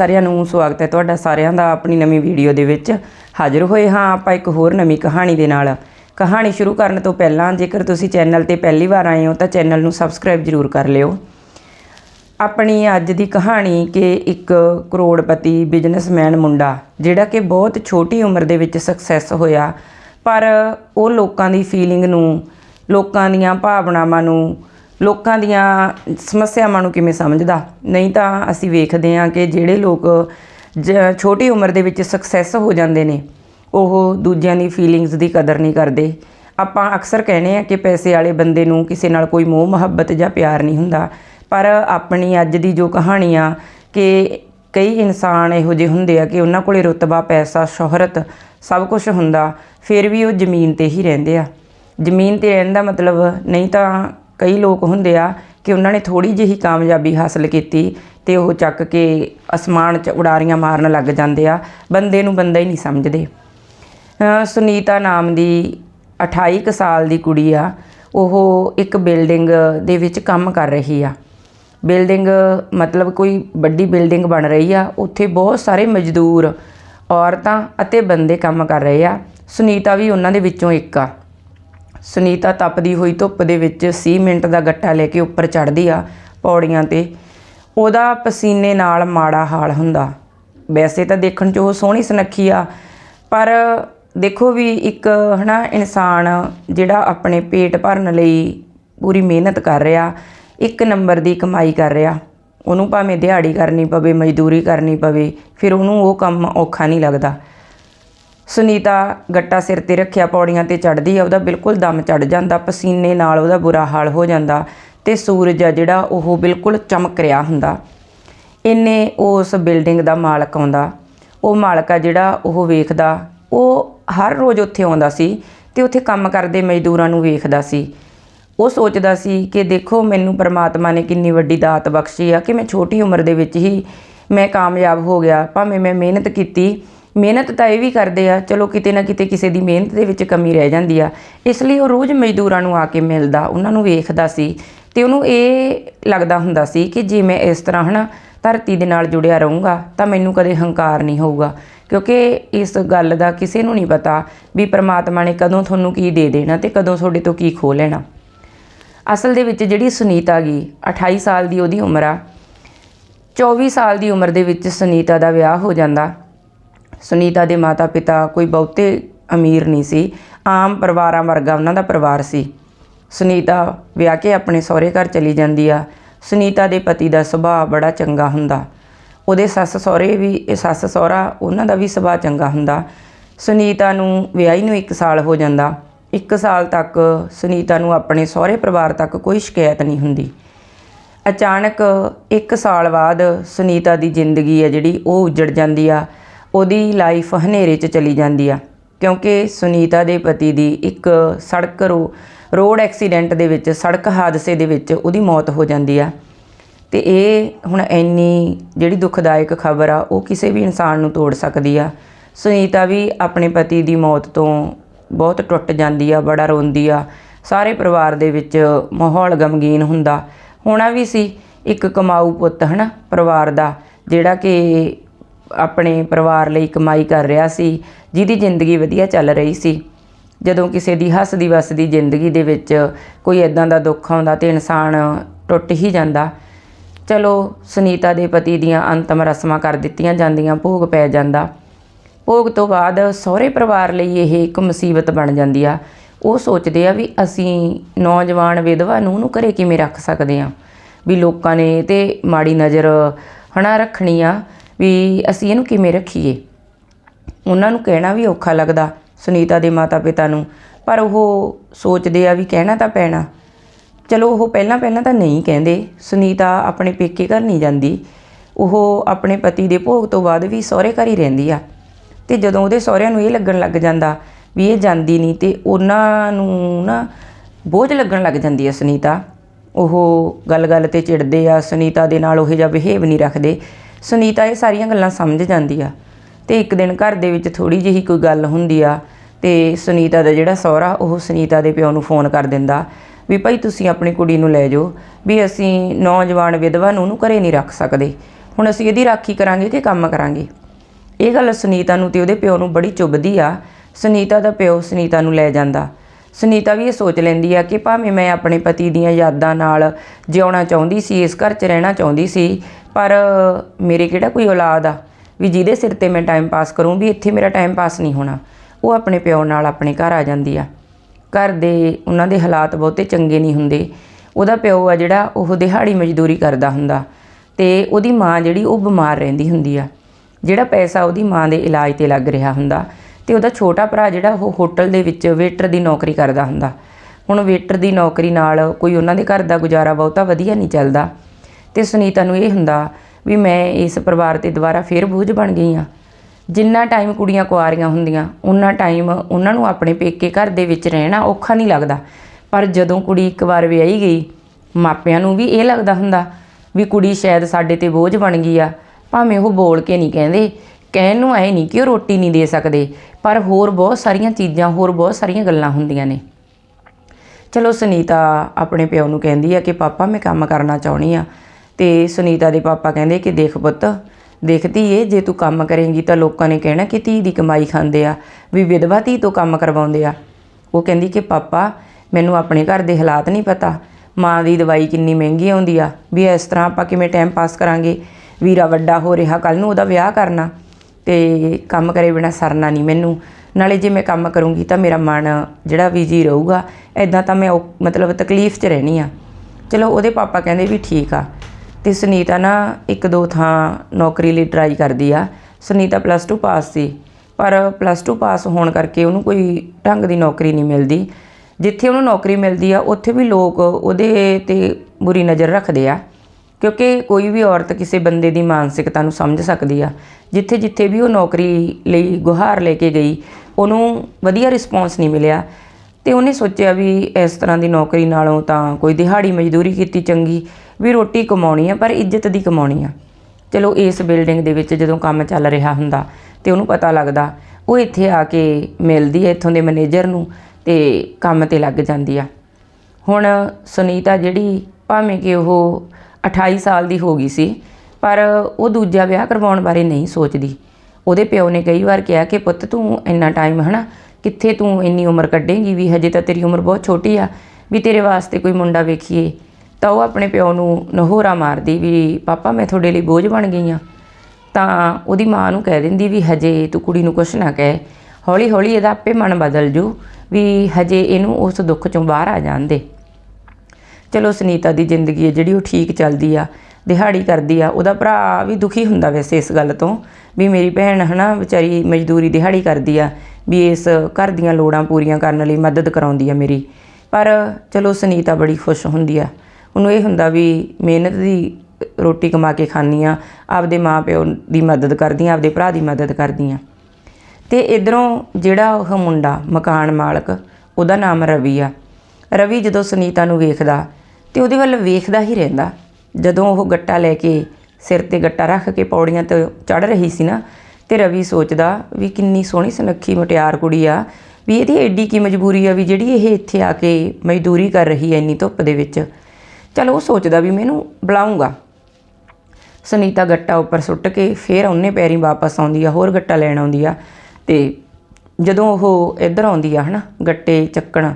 ਸਾਰਿਆਂ ਨੂੰ ਸਵਾਗਤ ਹੈ ਤੁਹਾਡਾ ਸਾਰਿਆਂ ਦਾ ਆਪਣੀ ਨਵੀਂ ਵੀਡੀਓ ਦੇ ਵਿੱਚ। ਹਾਜ਼ਰ ਹੋਏ ਹਾਂ ਆਪਾਂ ਇੱਕ ਹੋਰ ਨਵੀਂ ਕਹਾਣੀ ਦੇ ਨਾਲ। ਕਹਾਣੀ ਸ਼ੁਰੂ ਕਰਨ ਤੋਂ ਪਹਿਲਾਂ ਜੇਕਰ ਤੁਸੀਂ ਚੈਨਲ ਤੇ ਪਹਿਲੀ ਵਾਰ ਆਏ ਹੋ ਤਾਂ ਚੈਨਲ ਨੂੰ ਸਬਸਕ੍ਰਾਈਬ ਜ਼ਰੂਰ ਕਰ ਲਿਓ। ਆਪਣੀ ਅੱਜ ਦੀ ਕਹਾਣੀ ਕਿ ਇੱਕ ਕਰੋੜਪਤੀ ਬਿਜ਼ਨਸਮੈਨ ਮੁੰਡਾ, ਜਿਹੜਾ ਕਿ ਬਹੁਤ ਛੋਟੀ ਉਮਰ ਦੇ ਵਿੱਚ ਸਕਸੈਸ ਹੋਇਆ, ਪਰ ਉਹ ਲੋਕਾਂ ਦੀ ਫੀਲਿੰਗ ਨੂੰ, ਲੋਕਾਂ ਦੀਆਂ ਭਾਵਨਾਵਾਂ ਨੂੰ ਲੋਕਾਂ ਦੀਆਂ ਸਮੱਸਿਆਵਾਂ ਨੂੰ ਕਿਵੇਂ ਸਮਝਦਾ? ਨਹੀਂ ਤਾਂ ਅਸੀਂ ਵੇਖਦੇ ਹਾਂ ਕਿ ਜਿਹੜੇ ਲੋਕ ਜ- ਛੋਟੀ ਉਮਰ ਦੇ ਵਿੱਚ ਸਕਸੈਸ ਹੋ ਜਾਂਦੇ ਨੇ, ਉਹ ਦੂਜਿਆਂ ਦੀ ਫੀਲਿੰਗਸ ਦੀ ਕਦਰ ਨਹੀਂ ਕਰਦੇ। ਆਪਾਂ ਅਕਸਰ ਕਹਿੰਦੇ ਆ ਕਿ ਪੈਸੇ ਵਾਲੇ ਬੰਦੇ ਨੂੰ ਕਿਸੇ ਨਾਲ ਕੋਈ ਮੋਹ, ਮੁਹੱਬਤ ਜਾਂ ਪਿਆਰ ਨਹੀਂ ਹੁੰਦਾ। ਪਰ ਆਪਣੀ ਅੱਜ ਦੀ ਜੋ ਕਹਾਣੀ ਆ ਕਿ ਕਈ ਇਨਸਾਨ ਇਹੋ ਜਿਹੇ ਹੁੰਦੇ ਆ ਕਿ ਉਹਨਾਂ ਕੋਲੇ ਰੁਤਬਾ, ਪੈਸਾ, ਸ਼ੋਹਰਤ ਸਭ ਕੁਝ ਹੁੰਦਾ, ਫਿਰ ਵੀ ਉਹ ਜ਼ਮੀਨ ਤੇ ਹੀ ਰਹਿੰਦੇ ਆ। ਜ਼ਮੀਨ ਤੇ ਰਹਿਣ ਦਾ ਮਤਲਬ ਨਹੀਂ ਤਾਂ ਕਈ ਲੋਕ ਹੁੰਦੇ ਆ ਕਿ ਉਹਨਾਂ ਨੇ ਥੋੜੀ ਜਿਹੀ ਕਾਮਯਾਬੀ ਹਾਸਲ ਕੀਤੀ ਤੇ ਉਹ ਚੱਕ ਕੇ ਅਸਮਾਨ 'ਚ ਉਡਾਰੀਆਂ ਮਾਰਨ ਲੱਗ ਜਾਂਦੇ ਆ। ਬੰਦੇ ਨੂੰ ਬੰਦਾ ਹੀ ਨਹੀਂ ਸਮਝਦੇ। ਸੁਨੀਤਾ ਨਾਮ ਦੀ 28 ਕੁ ਸਾਲ ਦੀ ਕੁੜੀ ਆ। ਉਹ ਇੱਕ ਬਿਲਡਿੰਗ ਦੇ ਵਿੱਚ ਕੰਮ ਕਰ ਰਹੀ ਆ। ਬਿਲਡਿੰਗ ਮਤਲਬ ਕੋਈ ਵੱਡੀ ਬਿਲਡਿੰਗ ਬਣ ਰਹੀ ਆ। ਉੱਥੇ ਬਹੁਤ ਸਾਰੇ ਮਜ਼ਦੂਰ, ਔਰਤਾਂ ਅਤੇ ਬੰਦੇ ਕੰਮ ਕਰ ਰਹੇ ਆ। ਸੁਨੀਤਾ ਵੀ ਉਹਨਾਂ ਦੇ ਵਿੱਚੋਂ ਇੱਕ ਆ। ਸੁਨੀਤਾ ਤਪਦੀ ਹੋਈ ਧੁੱਪ ਦੇ ਵਿੱਚ ਸੀਮੈਂਟ ਦਾ ਗੱਟਾ ਲੈ ਕੇ ਉੱਪਰ ਚੜ੍ਹਦੀ ਆ ਪੌੜੀਆਂ ਤੇ। ਉਹਦਾ ਪਸੀਨੇ ਨਾਲ ਮਾੜਾ ਹਾਲ ਹੁੰਦਾ। ਵੈਸੇ ਤਾਂ ਦੇਖਣ 'ਚ ਉਹ ਸੋਹਣੀ ਸੁਨੱਖੀ ਆ, ਪਰ ਦੇਖੋ ਵੀ ਇੱਕ ਹਨਾ ਇਨਸਾਨ ਜਿਹੜਾ ਆਪਣੇ ਪੇਟ ਭਰਨ ਲਈ ਪੂਰੀ ਮਿਹਨਤ ਕਰ ਰਿਹਾ, ਇੱਕ ਨੰਬਰ ਦੀ ਕਮਾਈ ਕਰ ਰਿਹਾ, ਉਹਨੂੰ ਭਾਵੇਂ ਦਿਹਾੜੀ ਕਰਨੀ ਪਵੇ, ਮਜ਼ਦੂਰੀ ਕਰਨੀ ਪਵੇ, ਫਿਰ ਉਹਨੂੰ ਉਹ ਕੰਮ ਔਖਾ ਨਹੀਂ ਲੱਗਦਾ। ਸੁਨੀਤਾ ਗੱਟਾ ਸਿਰ ਤੇ ਰੱਖਿਆ, ਪੌੜੀਆਂ ਤੇ ਚੜਦੀ ਆ ਉਹਦਾ ਬਿਲਕੁਲ ਦਮ ਚੜ ਜਾਂਦਾ, ਪਸੀਨੇ ਨਾਲ ਉਹਦਾ ਬੁਰਾ ਹਾਲ ਹੋ ਜਾਂਦਾ ਤੇ ਸੂਰਜ ਆ ਜਿਹੜਾ ਉਹ ਬਿਲਕੁਲ ਚਮਕ ਰਿਹਾ ਹੁੰਦਾ। ਇੰਨੇ ਉਸ ਬਿਲਡਿੰਗ ਦਾ ਮਾਲਕ ਆਉਂਦਾ, ਉਹ ਮਾਲਕ ਆ ਜਿਹੜਾ ਉਹ ਵੇਖਦਾ, ਉਹ ਹਰ ਰੋਜ਼ ਉੱਥੇ ਆਉਂਦਾ ਸੀ ਤੇ ਉੱਥੇ ਕੰਮ ਕਰਦੇ ਮਜ਼ਦੂਰਾਂ ਨੂੰ ਵੇਖਦਾ ਸੀ। ਉਹ ਸੋਚਦਾ ਸੀ ਕਿ ਦੇਖੋ, ਮੈਨੂੰ ਪਰਮਾਤਮਾ ਨੇ ਕਿੰਨੀ ਵੱਡੀ ਦਾਤ ਬਖਸ਼ੀ ਆ ਕਿ ਮੈਂ ਛੋਟੀ ਉਮਰ ਦੇ ਵਿੱਚ ਹੀ ਮੈਂ ਕਾਮਯਾਬ ਹੋ ਗਿਆ, ਭਾਵੇਂ ਮੈਂ ਮਿਹਨਤ ਕੀਤੀ ਮਿਹਨਤ ਤਾਂ ਇਹ ਵੀ ਕਰਦੇ ਆ, ਚਲੋ ਕਿਤੇ ਨਾ ਕਿਤੇ ਕਿਸੇ ਦੀ ਮਿਹਨਤ ਦੇ ਵਿੱਚ ਕਮੀ ਰਹਿ ਜਾਂਦੀ ਆ। ਇਸ ਲਈ ਉਹ ਰੋਜ਼ ਮਜ਼ਦੂਰਾਂ ਨੂੰ ਆ ਕੇ ਮਿਲਦਾ, ਉਹਨਾਂ ਨੂੰ ਵੇਖਦਾ ਸੀ ਤੇ ਉਹਨੂੰ ਇਹ ਲੱਗਦਾ ਹੁੰਦਾ ਸੀ ਕਿ ਜੇ ਮੈਂ ਇਸ ਤਰ੍ਹਾਂ ਹਨਾ ਧਰਤੀ ਦੇ ਨਾਲ ਜੁੜਿਆ ਰਹੂੰਗਾ, ਤਾਂ ਮੈਨੂੰ ਕਦੇ ਹੰਕਾਰ ਨਹੀਂ ਹੋਊਗਾ। ਕਿਉਂਕਿ ਇਸ ਗੱਲ ਦਾ ਕਿਸੇ ਨੂੰ ਨਹੀਂ ਪਤਾ ਵੀ ਪ੍ਰਮਾਤਮਾ ਨੇ ਕਦੋਂ ਤੁਹਾਨੂੰ ਕੀ ਦੇ ਦੇਣਾ ਤੇ ਕਦੋਂ ਤੁਹਾਡੇ ਤੋਂ ਕੀ ਖੋਹ ਲੈਣਾ। ਅਸਲ ਦੇ ਵਿੱਚ ਜਿਹੜੀ ਸੁਨੀਤਾ ਗਈ 28 ਸਾਲ ਦੀ ਉਹਦੀ ਉਮਰ ਆ 24 ਸਾਲ ਦੀ ਉਮਰ ਦੇ ਵਿੱਚ ਸੁਨੀਤਾ ਦਾ ਵਿਆਹ ਹੋ ਜਾਂਦਾ। ਸੁਨੀਤਾ ਦੇ ਮਾਤਾ-ਪਿਤਾ ਕੋਈ ਬਹੁਤੇ ਅਮੀਰ ਨਹੀਂ ਸੀ। ਆਮ ਪਰਿਵਾਰਾਂ ਵਰਗਾ ਉਹਨਾਂ ਦਾ ਪਰਿਵਾਰ ਸੀ। ਸੁਨੀਤਾ ਵਿਆਹ ਕੇ ਆਪਣੇ ਸਹੁਰੇ ਘਰ ਚਲੀ ਜਾਂਦੀ ਆ। ਸੁਨੀਤਾ ਦੇ ਪਤੀ ਦਾ ਸੁਭਾਅ ਬੜਾ ਚੰਗਾ ਹੁੰਦਾ। ਉਹਦੇ ਸੱਸ ਸਹੁਰੇ ਵੀ, ਇਹ ਸੱਸ ਸਹੁਰਾ ਉਹਨਾਂ ਦਾ ਵੀ ਸੁਭਾਅ ਚੰਗਾ ਹੁੰਦਾ। ਸੁਨੀਤਾ ਨੂੰ ਵਿਆਹੀ ਨੂੰ 1 ਸਾਲ ਹੋ ਜਾਂਦਾ। 1 ਸਾਲ ਤੱਕ ਸੁਨੀਤਾ ਨੂੰ ਆਪਣੇ ਸਹੁਰੇ ਪਰਿਵਾਰ ਤੱਕ ਕੋਈ ਸ਼ਿਕਾਇਤ ਨਹੀਂ ਹੁੰਦੀ। ਅਚਾਨਕ 1 ਸਾਲ ਬਾਅਦ ਸੁਨੀਤਾ ਦੀ ਜ਼ਿੰਦਗੀ ਹੈ ਜਿਹੜੀ, ਉਹ ਉਜੜ ਜਾਂਦੀ ਆ। ਉਹਦੀ ਲਾਈਫ ਹਨੇਰੇ 'ਚ ਚਲੀ ਜਾਂਦੀ ਆ। ਕਿਉਂਕਿ ਸੁਨੀਤਾ ਦੇ ਪਤੀ ਦੀ ਇੱਕ ਸੜਕ ਰੋ ਰੋਡ ਐਕਸੀਡੈਂਟ ਦੇ ਵਿੱਚ, ਸੜਕ ਹਾਦਸੇ ਦੇ ਵਿੱਚ ਉਹਦੀ ਮੌਤ ਹੋ ਜਾਂਦੀ ਆ। ਤੇ ਇਹ ਹੁਣ ਇੰਨੀ ਜਿਹੜੀ ਦੁਖਦਾਇਕ ਖਬਰ ਆ, ਉਹ ਕਿਸੇ ਵੀ ਇਨਸਾਨ ਨੂੰ ਤੋੜ ਸਕਦੀ ਆ। ਸੁਨੀਤਾ ਵੀ ਆਪਣੇ ਪਤੀ ਦੀ ਮੌਤ ਤੋਂ ਬਹੁਤ ਟੁੱਟ ਜਾਂਦੀ ਆ, ਬੜਾ ਰੋਂਦੀ ਆ। ਸਾਰੇ ਪਰਿਵਾਰ ਦੇ ਵਿੱਚ ਮਾਹੌਲ ਗਮਗੀਨ ਹੁੰਦਾ। ਹੋਣਾ ਵੀ ਸੀ, ਇੱਕ ਕਮਾਊ ਪੁੱਤ ਹਨਾ, ਪਰਿਵਾਰ ਦਾ, ਜਿਹੜਾ ਕਿ ਆਪਣੇ ਪਰਿਵਾਰ ਲਈ ਕਮਾਈ ਕਰ ਰਿਹਾ ਸੀ, ਜਿਹਦੀ ਜ਼ਿੰਦਗੀ ਵਧੀਆ ਚੱਲ ਰਹੀ ਸੀ। ਜਦੋਂ ਕਿਸੇ ਦੀ ਹੱਸਦੀ ਵਸਦੀ ਜ਼ਿੰਦਗੀ ਦੇ ਵਿੱਚ ਕੋਈ ਇਦਾਂ ਦਾ ਦੁੱਖ ਆਉਂਦਾ ਤੇ ਇਨਸਾਨ ਟੁੱਟ ਹੀ ਜਾਂਦਾ, ਚਲੋ ਸੁਨੀਤਾ ਦੇ ਪਤੀ ਦੀਆਂ ਅੰਤਮ ਰਸਮਾਂ ਕਰ ਦਿੱਤੀਆਂ ਜਾਂਦੀਆਂ, ਭੋਗ ਪੈ ਜਾਂਦਾ। ਭੋਗ ਤੋਂ ਬਾਅਦ ਸਹੁਰੇ ਪਰਿਵਾਰ ਲਈ ਇਹ ਇੱਕ ਮੁਸੀਬਤ ਬਣ ਜਾਂਦੀ ਆ। ਉਹ ਸੋਚਦੇ ਆ ਵੀ ਅਸੀਂ ਨੌਜਵਾਨ ਵਿਧਵਾ ਨੂੰ ਉਹਨੂੰ ਘਰੇ ਕਿਵੇਂ ਰੱਖ ਸਕਦੇ ਆ? ਵੀ ਲੋਕਾਂ ਨੇ ਤੇ ਮਾੜੀ ਨਜ਼ਰ ਹਨਾ ਰੱਖਣੀ ਆ। ਵੀ ਅਸੀਂ ਇਹਨੂੰ ਕਿਵੇਂ ਰੱਖੀਏ? ਉਹਨਾਂ ਨੂੰ ਕਹਿਣਾ ਵੀ ਔਖਾ ਲੱਗਦਾ ਸੁਨੀਤਾ ਦੇ ਮਾਤਾ-ਪਿਤਾ ਨੂੰ, ਪਰ ਉਹ ਸੋਚਦੇ ਆ ਵੀ ਕਹਿਣਾ ਤਾਂ ਪੈਣਾ। ਚਲੋ ਉਹ ਪਹਿਲਾਂ ਪਹਿਲਾਂ ਤਾਂ ਨਹੀਂ ਕਹਿੰਦੇ, ਸੁਨੀਤਾ ਆਪਣੇ ਪੇਕੇ ਘਰ ਨਹੀਂ ਜਾਂਦੀ। ਉਹ ਆਪਣੇ ਪਤੀ ਦੇ ਭੋਗ ਤੋਂ ਬਾਅਦ ਵੀ ਸਹੁਰੇ ਘਰ ਹੀ ਰਹਿੰਦੀ ਆ। ਤੇ ਜਦੋਂ ਉਹਦੇ ਸਹੁਰਿਆਂ ਨੂੰ ਇਹ ਲੱਗਣ ਲੱਗ ਜਾਂਦਾ ਵੀ ਇਹ ਜਾਂਦੀ ਨਹੀਂ ਤੇ ਉਹਨਾਂ ਨੂੰ ਨਾ ਬੋਝ ਲੱਗਣ ਲੱਗ ਜਾਂਦੀ ਹੈ ਸੁਨੀਤਾ। ਉਹ ਗੱਲ-ਗੱਲ ਤੇ ਚਿੜਦੇ ਆ, ਸੁਨੀਤਾ ਦੇ ਨਾਲ ਉਹ ਜਿਹਾ ਬਿਹੇਵ ਨਹੀਂ ਰੱਖਦੇ। ਸੁਨੀਤਾ ਇਹ ਸਾਰੀਆਂ ਗੱਲਾਂ ਸਮਝ ਜਾਂਦੀ ਆ। ਤੇ ਇੱਕ ਦਿਨ ਘਰ ਦੇ ਵਿੱਚ ਥੋੜੀ ਜਿਹੀ ਕੋਈ ਗੱਲ ਹੁੰਦੀ ਆ ਤੇ ਸੁਨੀਤਾ ਦਾ ਜਿਹੜਾ ਸਹੁਰਾ, ਉਹ ਸੁਨੀਤਾ ਦੇ ਪਿਓ ਨੂੰ ਫੋਨ ਕਰ ਦਿੰਦਾ ਵੀ ਭਾਈ ਤੁਸੀਂ ਆਪਣੀ ਕੁੜੀ ਨੂੰ ਲੈ ਜਾਓ ਵੀ ਅਸੀਂ ਨੌਜਵਾਨ ਵਿਧਵਾ ਨੂੰ ਉਹਨੂੰ ਘਰੇ ਨਹੀਂ ਰੱਖ ਸਕਦੇ। ਹੁਣ ਅਸੀਂ ਇਹਦੀ ਰਾਖੀ ਕਰਾਂਗੇ ਕਿ ਕੰਮ ਕਰਾਂਗੇ? ਇਹ ਗੱਲ ਸੁਨੀਤਾ ਨੂੰ ਤੇ ਉਹਦੇ ਪਿਓ ਨੂੰ ਬੜੀ ਚੁੱਭਦੀ ਆ। ਸੁਨੀਤਾ ਦਾ ਪਿਓ ਸੁਨੀਤਾ ਨੂੰ ਲੈ ਜਾਂਦਾ। ਸੁਨੀਤਾ ਵੀ ਇਹ ਸੋਚ ਲੈਂਦੀ ਆ ਕਿ ਭਾਵੇਂ ਮੈਂ ਆਪਣੇ ਪਤੀ ਦੀਆਂ ਯਾਦਾਂ ਨਾਲ ਜਿਉਣਾ ਚਾਹੁੰਦੀ ਸੀ, ਇਸ ਘਰ 'ਚ ਰਹਿਣਾ ਚਾਹੁੰਦੀ ਸੀ ਪਰ ਮੇਰੇ ਕਿਹੜਾ ਕੋਈ ਔਲਾਦ ਆ? ਵੀ ਜਿਹਦੇ ਸਿਰ ਤੇ ਮੈਂ ਟਾਈਮ ਪਾਸ ਕਰੂੰ, ਵੀ ਇੱਥੇ ਮੇਰਾ ਟਾਈਮ ਪਾਸ ਨਹੀਂ ਹੋਣਾ। ਉਹ ਆਪਣੇ ਪਿਓ ਨਾਲ ਆਪਣੇ ਘਰ ਆ ਜਾਂਦੀ ਆ। ਘਰ ਦੇ ਉਹਨਾਂ ਦੇ ਹਾਲਾਤ ਬਹੁਤੇ ਚੰਗੇ ਨਹੀਂ ਹੁੰਦੇ। ਉਹਦਾ ਪਿਓ ਆ ਜਿਹੜਾ, ਉਹ ਦਿਹਾੜੀ ਮਜ਼ਦੂਰੀ ਕਰਦਾ ਹੁੰਦਾ। ਤੇ ਉਹਦੀ ਮਾਂ ਜਿਹੜੀ, ਉਹ ਬਿਮਾਰ ਰਹਿੰਦੀ ਹੁੰਦੀ ਆ। ਜਿਹੜਾ ਪੈਸਾ ਉਹਦੀ ਮਾਂ ਦੇ ਇਲਾਜ ਤੇ ਲੱਗ ਰਿਹਾ ਹੁੰਦਾ, ਤੇ ਉਹਦਾ ਛੋਟਾ ਭਰਾ ਜਿਹੜਾ, ਉਹ ਹੋਟਲ ਦੇ ਵਿੱਚ ਵੇਟਰ ਦੀ ਨੌਕਰੀ ਕਰਦਾ ਹੁੰਦਾ। ਹੁਣ ਵੇਟਰ ਦੀ ਨੌਕਰੀ ਨਾਲ ਕੋਈ ਉਹਨਾਂ ਦੇ ਘਰ ਦਾ ਗੁਜ਼ਾਰਾ ਬਹੁਤਾ ਵਧੀਆ ਨਹੀਂ ਚੱਲਦਾ। ਤੇ ਸੁਨੀਤਾ ਨੂੰ ਇਹ ਹੁੰਦਾ ਵੀ ਮੈਂ ਇਸ ਪਰਿਵਾਰ ਤੇ ਦੁਬਾਰਾ ਫੇਰ ਬੋਝ ਬਣ ਗਈ ਆ ਜਿੰਨਾ ਟਾਈਮ ਕੁੜੀਆਂ ਕੁਆਰੀਆਂ ਹੁੰਦੀਆਂ ਉਹਨਾਂ ਟਾਈਮ ਉਹਨਾਂ ਨੂੰ ਆਪਣੇ ਪੇਕੇ ਘਰ ਦੇ ਵਿੱਚ ਰਹਿਣਾ ਔਖਾ ਨਹੀਂ ਲੱਗਦਾ। ਪਰ ਜਦੋਂ ਕੁੜੀ ਇੱਕ ਵਾਰ ਵਿਆਹੀ ਗਈ, ਮਾਪਿਆਂ ਨੂੰ ਵੀ ਇਹ ਲੱਗਦਾ ਹੁੰਦਾ ਵੀ ਕੁੜੀ ਸ਼ਾਇਦ ਸਾਡੇ ਤੇ ਬੋਝ ਬਣ ਗਈ ਆ। ਭਾਵੇਂ ਉਹ ਬੋਲ ਕੇ ਨਹੀਂ ਕਹਿੰਦੇ, ਕਹਿਣ ਨੂੰ ਐ ਨਹੀਂ ਕਿ ਉਹ ਰੋਟੀ ਨਹੀਂ ਦੇ ਸਕਦੇ, ਪਰ ਹੋਰ ਬਹੁਤ ਸਾਰੀਆਂ ਚੀਜ਼ਾਂ, ਹੋਰ ਬਹੁਤ ਸਾਰੀਆਂ ਗੱਲਾਂ ਹੁੰਦੀਆਂ ਨੇ। ਚਲੋ ਸੁਨੀਤਾ ਆਪਣੇ ਪਿਓ ਨੂੰ ਕਹਿੰਦੀ ਆ ਕਿ, ਪਾਪਾ, ਮੈਂ ਕੰਮ ਕਰਨਾ ਚਾਹੁੰਦੀ ਆ। ਤੇ ਸੁਨੀਤਾ ਦੇ ਪਾਪਾ ਕਹਿੰਦੇ ਕਿ ਦੇਖ ਪੁੱਤ ਦੇਖਦੀ ਏ ਜੇ ਤੂੰ ਕੰਮ ਕਰੇਂਗੀ ਤਾਂ ਲੋਕਾਂ ਨੇ ਕਹਿਣਾ ਕਿ ਧੀ ਦੀ ਕਮਾਈ ਖਾਂਦੇ ਆ, ਵੀ ਵਿਧਵਾ ਧੀ ਤੋਂ ਕੰਮ ਕਰਵਾਉਂਦੇ ਆ। ਉਹ ਕਹਿੰਦੀ ਕਿ ਪਾਪਾ, ਮੈਨੂੰ ਆਪਣੇ ਘਰ ਦੇ ਹਾਲਾਤ ਨਹੀਂ ਪਤਾ। ਮਾਂ ਦੀ ਦਵਾਈ ਕਿੰਨੀ ਮਹਿੰਗੀ ਆਉਂਦੀ ਆ, ਵੀ ਇਸ ਤਰ੍ਹਾਂ ਆਪਾਂ ਕਿਵੇਂ ਟਾਈਮ ਪਾਸ ਕਰਾਂਗੇ? ਵੀਰਾ ਵੱਡਾ ਹੋ ਰਿਹਾ ਕੱਲ ਨੂੰ ਉਹਦਾ ਵਿਆਹ ਕਰਨਾ। ਤੇ ਕੰਮ ਕਰੇ ਬਿਨਾ ਸਰਨਾ ਨਹੀਂ ਮੈਨੂੰ। ਨਾਲੇ ਜੇ ਮੈਂ ਕੰਮ ਕਰੂੰਗੀ ਤਾਂ ਮੇਰਾ ਮਨ ਜਿਹੜਾ ਵਿਜ਼ੀ ਰਹੂਗਾ ਐਦਾਂ ਤਾਂ ਮੈਂ ਉਹ- ਮਤਲਬ ਤਕਲੀਫ 'ਚ ਰਹਿਣੀ ਆ। ਚਲੋ ਉਹਦੇ ਪਾਪਾ ਕਹਿੰਦੇ ਵੀ ਠੀਕ ਆ। ਤੇ ਸੁਨੀਤਾ ਨਾ ਇੱਕ ਦੋ ਥਾਂ ਨੌਕਰੀ ਲਈ ਟਰਾਈ ਕਰਦੀ ਆ। ਸੁਨੀਤਾ ਪਲੱਸ 2 ਪਾਸ ਸੀ, ਪਰ ਪਲੱਸ 2 ਪਾਸ ਹੋਣ ਕਰਕੇ ਉਹਨੂੰ ਕੋਈ ਢੰਗ ਦੀ ਨੌਕਰੀ ਨਹੀਂ ਮਿਲਦੀ। ਜਿੱਥੇ ਉਹਨੂੰ ਨੌਕਰੀ ਮਿਲਦੀ ਆ, ਉੱਥੇ ਵੀ ਲੋਕ ਉਹਦੇ ਤੇ ਬੁਰੀ ਨਜ਼ਰ ਰੱਖਦੇ ਆ, ਕਿਉਂਕਿ ਕੋਈ ਵੀ ਔਰਤ ਕਿਸੇ ਬੰਦੇ ਦੀ ਮਾਨਸਿਕਤਾ ਨੂੰ ਸਮਝ ਸਕਦੀ ਆ। ਜਿੱਥੇ ਜਿੱਥੇ ਵੀ ਉਹ ਨੌਕਰੀ ਲਈ ਗੁਹਾਰ ਲੈ ਕੇ ਗਈ, ਉਹਨੂੰ ਵਧੀਆ ਰਿਸਪੌਂਸ ਨਹੀਂ ਮਿਲਿਆ। ਤੇ ਉਹਨੇ ਸੋਚਿਆ ਵੀ ਇਸ ਤਰ੍ਹਾਂ ਦੀ ਨੌਕਰੀ ਨਾਲੋਂ ਤਾਂ ਕੋਈ ਦਿਹਾੜੀ ਮਜ਼ਦੂਰੀ ਕੀਤੀ ਚੰਗੀ ਵੀ ਰੋਟੀ ਕਮਾਉਣੀ ਆ, ਪਰ ਇੱਜ਼ਤ ਦੀ ਕਮਾਉਣੀ ਆ। ਚਲੋ ਇਸ ਬਿਲਡਿੰਗ ਦੇ ਵਿੱਚ ਜਦੋਂ ਕੰਮ ਚੱਲ ਰਿਹਾ ਹੁੰਦਾ ਤੇ ਉਹਨੂੰ ਪਤਾ ਲੱਗਦਾ, ਉਹ ਇੱਥੇ ਆ ਕੇ ਮਿਲਦੀ ਹੈ ਇੱਥੋਂ ਦੇ ਮੈਨੇਜਰ ਨੂੰ ਤੇ ਕੰਮ ਤੇ ਲੱਗ ਜਾਂਦੀ ਆ। ਹੁਣ ਸੁਨੀਤਾ ਜਿਹੜੀ, ਭਾਵੇਂ ਕਿ ਉਹ 28 ਸਾਲ ਦੀ ਹੋ ਗਈ ਸੀ, ਪਰ ਉਹ ਦੂਜਾ ਵਿਆਹ ਕਰਵਾਉਣ ਬਾਰੇ ਨਹੀਂ ਸੋਚਦੀ। ਉਹਦੇ ਪਿਓ ਨੇ ਕਈ ਵਾਰ ਕਿਹਾ ਕਿ, ਪੁੱਤ ਤੂੰ ਇੰਨਾ ਟਾਈਮ ਹਨਾ, ਕਿੱਥੇ ਤੂੰ ਇੰਨੀ ਉਮਰ ਕੱਢੇਂਗੀ? ਵੀ ਹਜੇ ਤਾਂ ਤੇਰੀ ਉਮਰ ਬਹੁਤ ਛੋਟੀ ਆ, ਵੀ ਤੇਰੇ ਵਾਸਤੇ ਕੋਈ ਮੁੰਡਾ ਵੇਖੀਏ। ਤਾਂ ਉਹ ਆਪਣੇ ਪਿਓ ਨੂੰ ਨਹੋਰਾ ਮਾਰਦੀ ਵੀ, ਪਾਪਾ, ਮੈਂ ਤੁਹਾਡੇ ਲਈ ਬੋਝ ਬਣ ਗਈ ਆ ਤਾਂ ਉਹਦੀ ਮਾਂ ਨੂੰ ਕਹਿ ਦਿੰਦੀ ਵੀ, ਹਜੇ ਤੂੰ ਕੁੜੀ ਨੂੰ ਕੁਛ ਨਾ ਕਹਿ। ਹੌਲੀ ਹੌਲੀ ਇਹਦਾ ਆਪੇ ਮਨ ਬਦਲ ਜੂ ਵੀ ਹਜੇ ਇਹਨੂੰ ਉਸ ਦੁੱਖ ਚੋਂ ਬਾਹਰ ਆ ਜਾਣ ਦੇ। ਚਲੋ, ਸੁਨੀਤਾ ਦੀ ਜ਼ਿੰਦਗੀ ਹੈ ਜਿਹੜੀ ਉਹ ਠੀਕ ਚੱਲਦੀ ਆ, ਦਿਹਾੜੀ ਕਰਦੀ ਆ। ਉਹਦਾ ਭਰਾ ਵੀ ਦੁਖੀ ਹੁੰਦਾ ਵੈਸੇ ਇਸ ਗੱਲ ਤੋਂ ਵੀ ਮੇਰੀ ਭੈਣ ਹਨਾ, ਵਿਚਾਰੀ ਮਜ਼ਦੂਰੀ ਦਿਹਾੜੀ ਕਰਦੀ ਆ ਵੀ ਇਸ ਘਰ ਦੀਆਂ ਲੋੜਾਂ ਪੂਰੀਆਂ ਕਰਨ ਲਈ ਮਦਦ ਕਰਾਉਂਦੀ ਆ ਮੇਰੀ। ਪਰ ਚਲੋ, ਸੁਨੀਤਾ ਬੜੀ ਖੁਸ਼ ਹੁੰਦੀ ਆ। ਉਹਨੂੰ ਇਹ ਹੁੰਦਾ ਵੀ ਮਿਹਨਤ ਦੀ ਰੋਟੀ ਕਮਾ ਕੇ ਖਾਂਦੀ ਆ ਆਪਦੇ ਮਾਪਿਓ ਦੀ ਮਦਦ ਕਰਦੀ ਆ ਆਪਦੇ ਭਰਾ ਦੀ ਮਦਦ ਕਰਦੀ ਆ ਤੇ ਇਧਰੋਂ ਜਿਹੜਾ ਉਹ ਮੁੰਡਾ, ਮਕਾਨ ਮਾਲਕ, ਉਹਦਾ ਨਾਮ ਰਵੀ ਆ। ਰਵੀ ਜਦੋਂ ਸੁਨੀਤਾ ਨੂੰ ਵੇਖਦਾ ਤੇ ਉਹਦੇ ਵੱਲ ਵੇਖਦਾ ਹੀ ਰਹਿੰਦਾ। ਜਦੋਂ ਉਹ ਗੱਟਾ ਲੈ ਕੇ ਸਿਰ ਤੇ ਗੱਟਾ ਰੱਖ ਕੇ ਪੌੜੀਆਂ ਤੇ ਚੜ ਰਹੀ ਸੀ ਨਾ, ਤੇ ਰਵੀ ਸੋਚਦਾ ਵੀ ਕਿੰਨੀ ਸੋਹਣੀ ਸੁਨੱਖੀ ਮੁਟਿਆਰ ਕੁੜੀ ਆ, ਵੀ ਇਹਦੀ ਐਡੀ ਕੀ ਮਜਬੂਰੀ ਆ ਵੀ ਜਿਹੜੀ ਇਹ ਇੱਥੇ ਆ ਕੇ ਮਜ਼ਦੂਰੀ ਕਰ ਰਹੀ ਐ ਇੰਨੀ ਧੁੱਪ ਦੇ ਵਿੱਚ। ਚਲ ਉਹ ਸੋਚਦਾ ਵੀ ਮੈਨੂੰ ਬੁਲਾਉਂਗਾ। ਸੁਨੀਤਾ ਗੱਟਾ ਉੱਪਰ ਸੁੱਟ ਕੇ ਫੇਰ ਉਹਨੇ ਪੈਰੀ ਵਾਪਸ ਆਉਂਦੀ ਆ, ਹੋਰ ਗੱਟਾ ਲੈਣ ਆਉਂਦੀ ਆ। ਤੇ ਜਦੋਂ ਉਹ ਇੱਧਰ ਆਉਂਦੀ ਆ, ਹਨਾ, ਗੱਟੇ ਚੱਕਣ,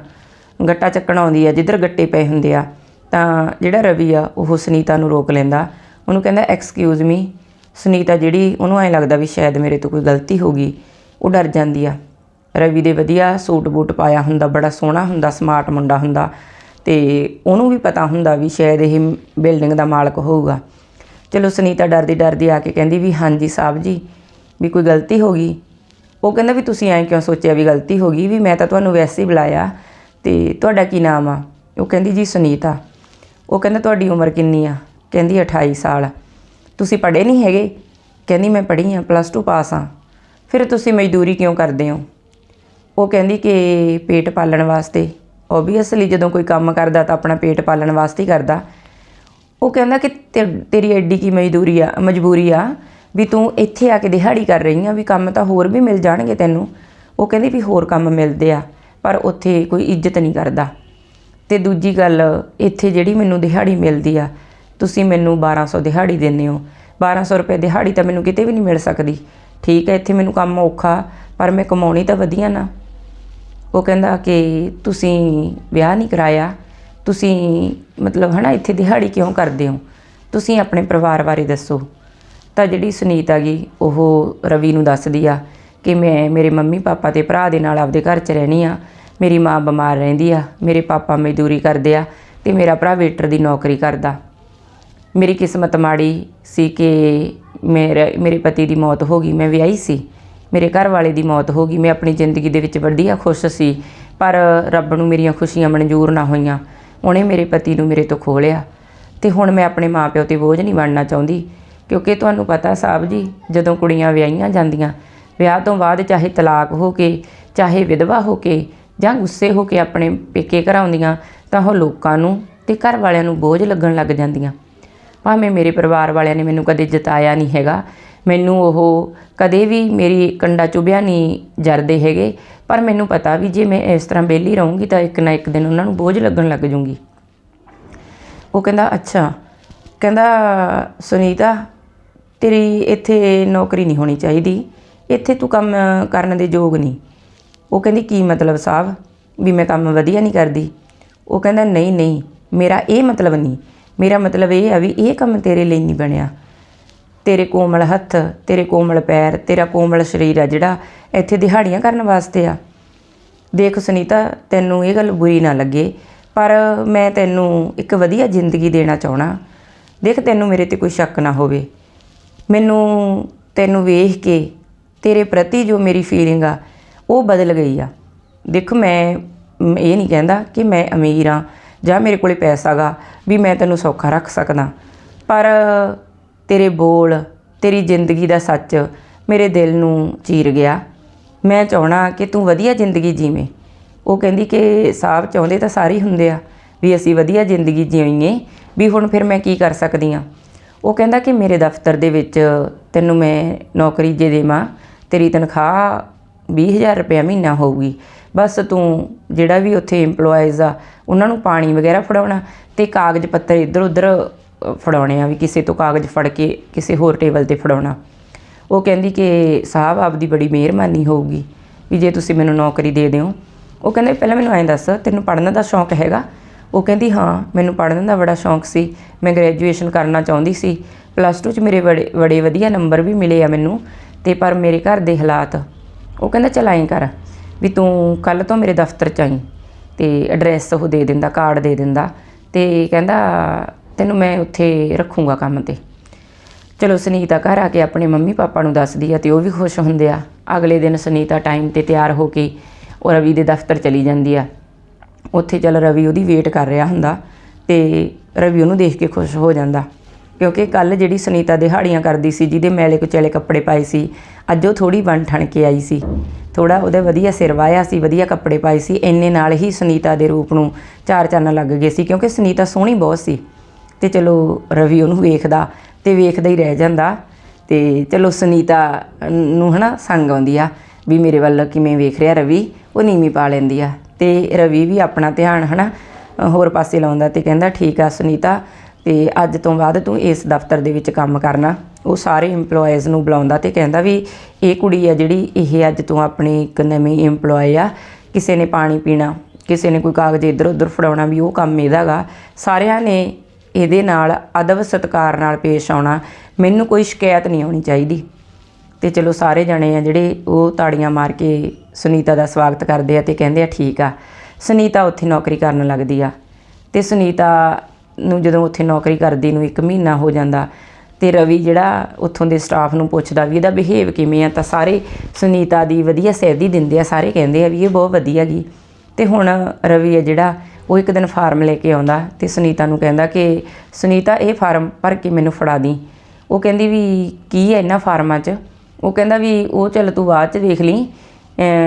ਗੱਟਾ ਚੱਕਣ ਆਉਂਦੀ ਆ, ਜਿੱਧਰ ਗੱਟੇ ਪਏ ਹੁੰਦੇ ਆ, ਤਾਂ ਜਿਹੜਾ ਰਵੀ ਆ, ਉਹ ਸੁਨੀਤਾ ਨੂੰ ਰੋਕ ਲੈਂਦਾ। ਉਹਨੂੰ ਕਹਿੰਦਾ ਐਕਸਕਿਊਜ਼ ਮੀ ਸੁਨੀਤਾ ਜਿਹੜੀ, ਉਹਨੂੰ ਐਂ ਲੱਗਦਾ ਵੀ ਸ਼ਾਇਦ ਮੇਰੇ ਤੋਂ ਕੋਈ ਗਲਤੀ ਹੋ ਗਈ। ਉਹ ਡਰ ਜਾਂਦੀ ਆ। ਰਵੀ ਦੇ ਵਧੀਆ ਸੂਟ ਬੂਟ ਪਾਇਆ ਹੁੰਦਾ, ਬੜਾ ਸੋਹਣਾ ਹੁੰਦਾ, ਸਮਾਰਟ ਮੁੰਡਾ ਹੁੰਦਾ। ਤੇ ਉਹਨੂੰ ਵੀ ਪਤਾ ਹੁੰਦਾ ਵੀ ਸ਼ਾਇਦ ਇਹ ਬਿਲਡਿੰਗ ਦਾ ਮਾਲਕ ਹੋਊਗਾ। ਚਲੋ ਸੁਨੀਤਾ ਡਰਦੀ ਡਰਦੀ ਆ ਕੇ ਕਹਿੰਦੀ ਵੀ ਹਾਂਜੀ ਸਾਹਿਬ ਜੀ, ਵੀ ਕੋਈ ਗਲਤੀ ਹੋ ਗਈ। ਉਹ ਕਹਿੰਦਾ ਵੀ ਤੁਸੀਂ ਐਂ ਕਿਉਂ ਸੋਚਿਆ ਵੀ ਗਲਤੀ ਹੋ ਗਈ ਵੀ ਮੈਂ ਤਾਂ ਤੁਹਾਨੂੰ ਵੈਸੇ ਹੀ ਬੁਲਾਇਆ ਤੇ ਤੁਹਾਡਾ ਕੀ ਨਾਮ ਆ? ਉਹ ਕਹਿੰਦੀ ਜੀ ਸੁਨੀਤਾ। ਉਹ ਕਹਿੰਦਾ ਤੁਹਾਡੀ ਉਮਰ ਕਿੰਨੀ ਆ? ਕਹਿੰਦੀ 28 ਸਾਲ। ਤੁਸੀਂ ਪੜ੍ਹੇ ਨਹੀਂ ਹੈਗੇ? ਕਹਿੰਦੀ ਮੈਂ ਪੜ੍ਹੀ ਆ ਪਲੱਸ 2 ਪਾਸ ਆ। ਫਿਰ ਤੁਸੀਂ ਮਜ਼ਦੂਰੀ ਕਿਉਂ ਕਰਦੇ ਹੋ? ਉਹ ਕਹਿੰਦੀ ਕਿ ਪੇਟ ਪਾਲਣ ਵਾਸਤੇ। ਓਬਵੀਅਸਲੀ ਜਦੋਂ ਕੋਈ ਕੰਮ ਕਰਦਾ ਤਾਂ ਆਪਣਾ ਪੇਟ ਪਾਲਣ ਵਾਸਤੇ ਹੀ ਕਰਦਾ। ਉਹ ਕਹਿੰਦਾ ਕਿ ਤੇਰੀ ਐਡੀ ਕੀ ਮਜ਼ਦੂਰੀ ਆ, ਮਜਬੂਰੀ ਆ, ਵੀ ਤੂੰ ਇੱਥੇ ਆ ਕੇ ਦਿਹਾੜੀ ਕਰ ਰਹੀ ਆ, ਵੀ ਕੰਮ ਤਾਂ ਹੋਰ ਵੀ ਮਿਲ ਜਾਣਗੇ ਤੈਨੂੰ। ਉਹ ਕਹਿੰਦੀ ਵੀ ਹੋਰ ਕੰਮ ਮਿਲਦੇ ਆ, ਪਰ ਉੱਥੇ ਕੋਈ ਇੱਜ਼ਤ ਨਹੀਂ ਕਰਦਾ। ਤੇ ਦੂਜੀ ਗੱਲ, ਇੱਥੇ ਜਿਹੜੀ ਮੈਨੂੰ ਦਿਹਾੜੀ ਮਿਲਦੀ ਆ, ਤੁਸੀਂ ਮੈਨੂੰ 1200 ਦਿਹਾੜੀ ਦਿੰਦੇ ਹੋ। 1200 ਰੁਪਏ ਦਿਹਾੜੀ ਤਾਂ ਮੈਨੂੰ ਕਿਤੇ ਵੀ ਨਹੀਂ ਮਿਲ ਸਕਦੀ। ਠੀਕ ਹੈ, ਇੱਥੇ ਮੈਨੂੰ ਕੰਮ ਔਖਾ, ਪਰ ਮੈਂ ਕਮਾਉਣੀ ਤਾਂ ਵਧੀਆ ਨਾ। ਉਹ ਕਹਿੰਦਾ ਕਿ ਤੁਸੀਂ ਵਿਆਹ ਨਹੀਂ ਕਰਾਇਆ, ਤੁਸੀਂ ਮਤਲਬ ਹਨਾ ਇੱਥੇ ਦਿਹਾੜੀ ਕਿਉਂ ਕਰਦੇ ਹੋ? ਤੁਸੀਂ ਆਪਣੇ ਪਰਿਵਾਰ ਬਾਰੇ ਦੱਸੋ। ਤਾਂ ਜਿਹੜੀ ਸੁਨੀਤ ਆ ਗਈ, ਉਹ ਰਵੀ ਨੂੰ ਦੱਸਦੀ ਆ ਕਿ ਮੈਂ ਮੇਰੇ ਮੰਮੀ ਪਾਪਾ ਤੇ ਭਰਾ ਦੇ ਨਾਲ ਆਪਦੇ ਘਰ 'ਚ ਰਹਿਣੀ ਆ, ਮੇਰੀ ਮਾਂ ਬਿਮਾਰ ਰਹਿੰਦੀ ਆ, ਮੇਰੇ ਪਾਪਾ ਮਜ਼ਦੂਰੀ ਕਰਦੇ ਆ ਤੇ ਮੇਰਾ ਭਰਾ ਵੇਟਰ ਦੀ ਨੌਕਰੀ ਕਰਦਾ। ਮੇਰੀ ਕਿਸਮਤ ਮਾੜੀ ਸੀ ਕਿ ਮੇਰੇ ਮੇਰੇ ਪਤੀ ਦੀ ਮੌਤ ਹੋ ਗਈ, ਮੈਂ ਵਿਆਹੀ ਸੀ। ਮੇਰੇ ਘਰ ਵਾਲੇ ਦੀ ਮੌਤ ਹੋ ਗਈ। ਮੈਂ ਆਪਣੀ ਜ਼ਿੰਦਗੀ ਦੇ ਵਿੱਚ ਵਧੀਆ ਖੁਸ਼ ਸੀ, ਪਰ ਰੱਬ ਨੂੰ ਮੇਰੀਆਂ ਖੁਸ਼ੀਆਂ ਮਨਜ਼ੂਰ ਨਾ ਹੋਈਆਂ। ਉਹਨੇ ਮੇਰੇ ਪਤੀ ਨੂੰ ਮੇਰੇ ਤੋਂ ਖੋਹ ਲਿਆ ਤੇ ਹੁਣ ਮੈਂ ਆਪਣੇ ਮਾਪਿਓ ਤੇ ਬੋਝ ਨਹੀਂ ਬਣਨਾ ਚਾਹੁੰਦੀ, ਕਿਉਂਕਿ ਤੁਹਾਨੂੰ ਪਤਾ ਸਾਹਿਬ ਜੀ, ਜਦੋਂ ਕੁੜੀਆਂ ਵਿਆਹੀਆਂ ਜਾਂਦੀਆਂ, ਵਿਆਹ ਤੋਂ ਬਾਅਦ ਚਾਹੇ ਤਲਾਕ ਹੋ ਕੇ, ਚਾਹੇ ਵਿਧਵਾ ਹੋ ਕੇ ਜਾਂ ਗੁੱਸੇ ਹੋ ਕੇ ਆਪਣੇ ਪੇਕੇ ਘਰਾਉਂਦੀਆਂ ਤਾਂ ਉਹ ਲੋਕਾਂ ਨੂੰ ਤੇ ਘਰ ਵਾਲਿਆਂ ਨੂੰ ਬੋਝ ਲੱਗਣ ਲੱਗ ਜਾਂਦੀਆਂ। ਭਾਵੇਂ ਮੇਰੇ ਪਰਿਵਾਰ ਵਾਲਿਆਂ ਨੇ ਮੈਨੂੰ ਕਦੇ ਜਤਾਇਆ ਨਹੀਂ ਹੈਗਾ ਮੈਨੂੰ ਉਹ ਕਦੇ ਵੀ ਮੇਰੀ ਕੰਡਾ ਚੁਭਿਆ ਨਹੀਂ ਜਰਦੇ ਹੈਗੇ। ਪਰ ਮੈਨੂੰ ਪਤਾ ਵੀ ਜੇ ਮੈਂ ਇਸ ਤਰ੍ਹਾਂ ਵਿਹਲੀ ਰਹੂੰਗੀ ਤਾਂ ਇੱਕ ਨਾ ਇੱਕ ਦਿਨ ਉਹਨਾਂ ਨੂੰ ਬੋਝ ਲੱਗਣ ਲੱਗ ਜੂੰਗੀ। ਉਹ ਕਹਿੰਦਾ, ਅੱਛਾ। ਕਹਿੰਦਾ, ਸੁਨੀਤਾ, ਤੇਰੀ ਇੱਥੇ ਨੌਕਰੀ ਨਹੀਂ ਹੋਣੀ ਚਾਹੀਦੀ। ਇੱਥੇ ਤੂੰ ਕੰਮ ਕਰਨ ਦੇ ਯੋਗ ਨਹੀਂ। ਉਹ ਕਹਿੰਦੀ, ਕੀ ਮਤਲਬ ਸਾਹਿਬ? ਵੀ ਮੈਂ ਕੰਮ ਵਧੀਆ ਨਹੀਂ ਕਰਦੀ? ਉਹ ਕਹਿੰਦਾ, ਨਹੀਂ ਨਹੀਂ, ਮੇਰਾ ਇਹ ਮਤਲਬ ਨਹੀਂ। ਮੇਰਾ ਮਤਲਬ ਇਹ ਆ ਵੀ ਇਹ ਕੰਮ ਤੇਰੇ ਲਈ ਨਹੀਂ ਬਣਿਆ। ਤੇਰੇ ਕੋਮਲ ਹੱਥ, ਤੇਰੇ ਕੋਮਲ ਪੈਰ, ਤੇਰਾ ਕੋਮਲ ਸਰੀਰ ਆ ਜਿਹੜਾ ਇੱਥੇ ਦਿਹਾੜੀਆਂ ਕਰਨ ਵਾਸਤੇ ਆ। ਦੇਖ ਸੁਨੀਤਾ, ਤੈਨੂੰ ਇਹ ਗੱਲ ਬੁਰੀ ਨਾ ਲੱਗੇ, ਪਰ ਮੈਂ ਤੈਨੂੰ ਇੱਕ ਵਧੀਆ ਜ਼ਿੰਦਗੀ ਦੇਣਾ ਚਾਹਣਾ ਦੇਖ ਤੈਨੂੰ ਮੇਰੇ ਤੇ ਕੋਈ ਸ਼ੱਕ ਨਾ ਹੋਵੇ। ਮੈਨੂੰ ਤੈਨੂੰ ਵੇਖ ਕੇ ਤੇਰੇ ਪ੍ਰਤੀ ਜੋ ਮੇਰੀ ਫੀਲਿੰਗ ਆ, ਉਹ ਬਦਲ ਗਈ ਆ। ਦੇਖ ਮੈਂ, ਇਹ ਨਹੀਂ ਕਹਿੰਦਾ ਕਿ ਮੈਂ ਅਮੀਰ ਆ ਜਾਂ ਮੇਰੇ ਕੋਲੇ ਪੈਸਾ ਗਾ ਵੀ ਮੈਂ ਤੈਨੂੰ ਸੌਖਾ ਰੱਖ ਸਕਦਾ। ਪਰ ਤੇਰੇ ਬੋਲ, ਤੇਰੀ ਜ਼ਿੰਦਗੀ ਦਾ ਸੱਚ ਮੇਰੇ ਦਿਲ ਨੂੰ ਚੀਰ ਗਿਆ। ਮੈਂ ਚਾਹਣਾ ਕਿ ਤੂੰ ਵਧੀਆ ਜ਼ਿੰਦਗੀ ਜੀਵੇਂ। ਉਹ ਕਹਿੰਦੀ ਕਿ ਸਾਹਿਬ ਚਾਹੁੰਦੇ ਤਾਂ ਸਾਰੇ ਹੀ ਹੁੰਦੇ ਆ ਵੀ ਅਸੀਂ ਵਧੀਆ ਜ਼ਿੰਦਗੀ ਜੀਈਏ ਵੀ ਹੁਣ ਫਿਰ ਮੈਂ ਕੀ ਕਰ ਸਕਦੀ ਆ ਉਹ ਕਹਿੰਦਾ ਕਿ ਮੇਰੇ ਦਫ਼ਤਰ ਦੇ ਵਿੱਚ ਤੈਨੂੰ ਮੈਂ ਨੌਕਰੀ ਜੇ ਦੇਵਾਂ, ਤੇਰੀ ਤਨਖਾਹ 20000 ਰੁਪਏ ਮਹੀਨਾ ਹੋਊਗੀ। ਬਸ ਤੂੰ ਜਿਹੜਾ ਵੀ ਉੱਥੇ EMPLOYEES ਆ, ਉਹਨਾਂ ਨੂੰ ਪਾਣੀ ਵਗੈਰਾ ਫੜਾਉਣਾ ਤੇ ਕਾਗਜ਼ ਪੱਤਰ ਇੱਧਰ ਉੱਧਰ ਫੜਾਉਣੇ ਆ ਵੀ ਕਿਸੇ ਤੋਂ ਕਾਗਜ਼ ਫੜ ਕੇ ਕਿਸੇ ਹੋਰ ਟੇਬਲ ਤੇ ਫੜਾਉਣਾ। ਉਹ ਕਹਿੰਦੀ ਕਿ ਸਾਹਿਬ, ਆਪਦੀ ਬੜੀ ਮਿਹਰਬਾਨੀ ਹੋਊਗੀ ਵੀ ਜੇ ਤੁਸੀਂ ਮੈਨੂੰ ਨੌਕਰੀ ਦੇ ਦਿਓ। ਉਹ ਕਹਿੰਦੇ, ਪਹਿਲਾਂ ਮੈਨੂੰ ਐਂ ਦੱਸ, ਤੈਨੂੰ ਪੜ੍ਹਨ ਦਾ ਸ਼ੌਂਕ ਹੈਗਾ? ਉਹ ਕਹਿੰਦੀ, ਹਾਂ, ਮੈਨੂੰ ਪੜ੍ਹਨ ਦਾ ਬੜਾ ਸ਼ੌਂਕ ਸੀ। ਮੈਂ ਗ੍ਰੈਜੂਏਸ਼ਨ ਕਰਨਾ ਚਾਹੁੰਦੀ ਸੀ। ਪਲੱਸ 2 ਚ ਮੇਰੇ ਬੜੇ ਬੜੇ ਵਧੀਆ ਨੰਬਰ ਵੀ ਮਿਲੇ ਆ ਮੈਨੂੰ ਤੇ ਪਰ ਮੇਰੇ ਘਰ ਦੇ ਹਾਲਾਤ। ਉਹ ਕਹਿੰਦਾ, ਚਲ ਐਂ ਕਰ ਵੀ ਤੂੰ ਕੱਲ ਤੋਂ ਮੇਰੇ ਦਫ਼ਤਰ ਚ ਆਈ ਤੇ ਐਡਰੈਸ ਉਹ ਦੇ ਦਿੰਦਾ ਕਾਰਡ ਦੇ ਦਿੰਦਾ ਤੇ ਕਹਿੰਦਾ ਤੈਨੂੰ ਮੈਂ ਉੱਥੇ ਰੱਖੂੰਗਾ ਕੰਮ ਤੇ। ਚਲੋ ਸੁਨੀਤਾ ਘਰ ਆ ਕੇ ਆਪਣੇ ਮੰਮੀ ਪਾਪਾ ਨੂੰ ਦੱਸਦੀ ਆ ਤੇ ਉਹ ਵੀ ਖੁਸ਼ ਹੁੰਦੇ ਆ। ਅਗਲੇ ਦਿਨ ਸੁਨੀਤਾ ਟਾਈਮ ਤੇ ਤਿਆਰ ਹੋ ਕੇ ਉਹ ਰਵੀ ਦੇ ਦਫ਼ਤਰ ਚਲੀ ਜਾਂਦੀ ਆ। ਉੱਥੇ ਚੱਲ ਰਵੀ ਉਹਦੀ ਵੇਟ ਕਰ ਰਿਹਾ ਹੁੰਦਾ ਤੇ ਰਵੀ ਉਹਨੂੰ ਦੇਖ ਕੇ ਖੁਸ਼ ਹੋ ਜਾਂਦਾ। ਕਿਉਂਕਿ ਕੱਲ ਜਿਹੜੀ ਸੁਨੀਤਾ ਦਿਹਾੜੀਆਂ ਕਰਦੀ ਸੀ, ਜਿਹਦੇ ਮੈਲੇ ਕੁਚੈਲੇ ਕੱਪੜੇ ਪਾਏ ਸੀ, ਅੱਜ ਉਹ ਥੋੜੀ ਬਣ ਠਣ ਕੇ ਆਈ ਸੀ। ਥੋੜਾ ਉਹਦੇ ਵਧੀਆ ਸਿਰ ਵਾਇਆ ਸੀ, ਵਧੀਆ ਕੱਪੜੇ ਪਾਏ ਸੀ, ਇੰਨੇ ਨਾਲ ਹੀ ਸੁਨੀਤਾ ਦੇ ਰੂਪ ਨੂੰ ਚਾਰ ਚੰਨ ਲੱਗ ਗਏ ਸੀ, ਕਿਉਂਕਿ ਸੁਨੀਤਾ ਸੋਹਣੀ ਬਹੁਤ ਸੀ। ਤੇ ਚਲੋ ਰਵੀ ਉਹਨੂੰ ਵੇਖਦਾ ਤੇ ਵੇਖਦਾ ਹੀ ਰਹਿ ਜਾਂਦਾ ਤੇ ਚਲੋ ਸੁਨੀਤਾ ਨੂੰ ਹਨਾ ਸੰਗ ਆਉਂਦੀ ਆ ਵੀ ਮੇਰੇ ਵੱਲ ਕਿਵੇਂ ਵੇਖ ਰਿਹਾ ਰਵੀ ਉਹ ਨੀਵੀਂ ਪਾ ਲੈਂਦੀ ਆ ਤੇ ਰਵੀ ਵੀ ਆਪਣਾ ਧਿਆਨ ਹਨਾ ਅ, ਹੋਰ ਪਾਸੇ ਲਾਉਂਦਾ ਤੇ ਕਹਿੰਦਾ ਠੀਕ ਆ ਸੁਨੀਤਾ ਤੇ ਅੱਜ ਤੋਂ ਬਾਅਦ ਤੂੰ ਇਸ ਦਫ਼ਤਰ ਦੇ ਵਿੱਚ ਕੰਮ ਕਰਨਾ। ਉਹ ਸਾਰੇ EMPLOYEES ਨੂੰ ਬੁਲਾਉਂਦਾ ਤੇ ਕਹਿੰਦਾ ਵੀ ਇਹ ਕੁੜੀ ਆ ਜਿਹੜੀ ਇਹ ਅੱਜ ਤੋਂ ਆਪਣੀ ਇੱਕ ਨਵੀਂ EMPLOYE ਆ ਕਿਸੇ ਨੇ ਪਾਣੀ ਪੀਣਾ ਕਿਸੇ ਨੇ ਕੋਈ ਕਾਗਜ਼ ਇੱਧਰ ਉੱਧਰ ਫੜਾਉਣਾ ਵੀ ਉਹ ਕੰਮ ਇਹਦਾਗਾ ਸਾਰਿਆਂ ਨੇ ਇਹਦੇ ਨਾਲ ਅਦਬ ਸਤਕਾਰ ਨਾਲ ਪੇਸ਼ ਆਉਣਾ, ਮੈਨੂੰ ਕੋਈ ਸ਼ਿਕਾਇਤ ਨਹੀਂ ਆਉਣੀ ਚਾਹੀਦੀ। ਤੇ ਚਲੋ ਸਾਰੇ ਜਣੇ ਆ ਜਿਹੜੇ ਉਹ ਤਾੜੀਆਂ ਮਾਰ ਕੇ ਸੁਨੀਤਾ ਦਾ ਸਵਾਗਤ ਕਰਦੇ ਆ ਤੇ ਕਹਿੰਦੇ ਆ, ਠੀਕ ਆ। ਸੁਨੀਤਾ ਉੱਥੇ ਨੌਕਰੀ ਕਰਨ ਲੱਗਦੀ ਆ ਤੇ ਸੁਨੀਤਾ ਨੂੰ ਜਦੋਂ ਉੱਥੇ ਨੌਕਰੀ ਕਰਦੀ ਨੂੰ 1 ਮਹੀਨਾ ਹੋ ਜਾਂਦਾ ਤੇ ਰਵੀ ਜਿਹੜਾ ਉੱਥੋਂ ਦੇ ਸਟਾਫ ਨੂੰ ਪੁੱਛਦਾ ਵੀ ਇਹਦਾ ਬਿਹੇਵ ਕਿਵੇਂ ਆ, ਤਾਂ ਸਾਰੇ ਸੁਨੀਤਾ ਦੀ ਵਧੀਆ ਸਹਿਦੀ ਦਿੰਦੇ ਆ, ਸਾਰੇ ਕਹਿੰਦੇ ਆ ਵੀ ਇਹ ਬਹੁਤ ਵਧੀਆ ਗੀ। ਤੇ ਹੁਣ ਰਵੀ ਹੈ ਜਿਹੜਾ ਉਹ ਇੱਕ ਦਿਨ ਫਾਰਮ ਲੈ ਕੇ ਆਉਂਦਾ ਤੇ ਸੁਨੀਤਾ ਨੂੰ ਕਹਿੰਦਾ ਕਿ ਸੁਨੀਤਾ, ਇਹ ਫਾਰਮ ਭਰ ਕੇ ਮੈਨੂੰ ਫੜਾ ਦੀ। ਉਹ ਕਹਿੰਦੀ ਵੀ ਕੀ ਹੈ ਇਹਨਾਂ ਫਾਰਮਾਂ 'ਚ? ਉਹ ਕਹਿੰਦਾ ਵੀ ਉਹ ਚੱਲ ਤੂੰ ਬਾਅਦ 'ਚ ਵੇਖ ਲਈ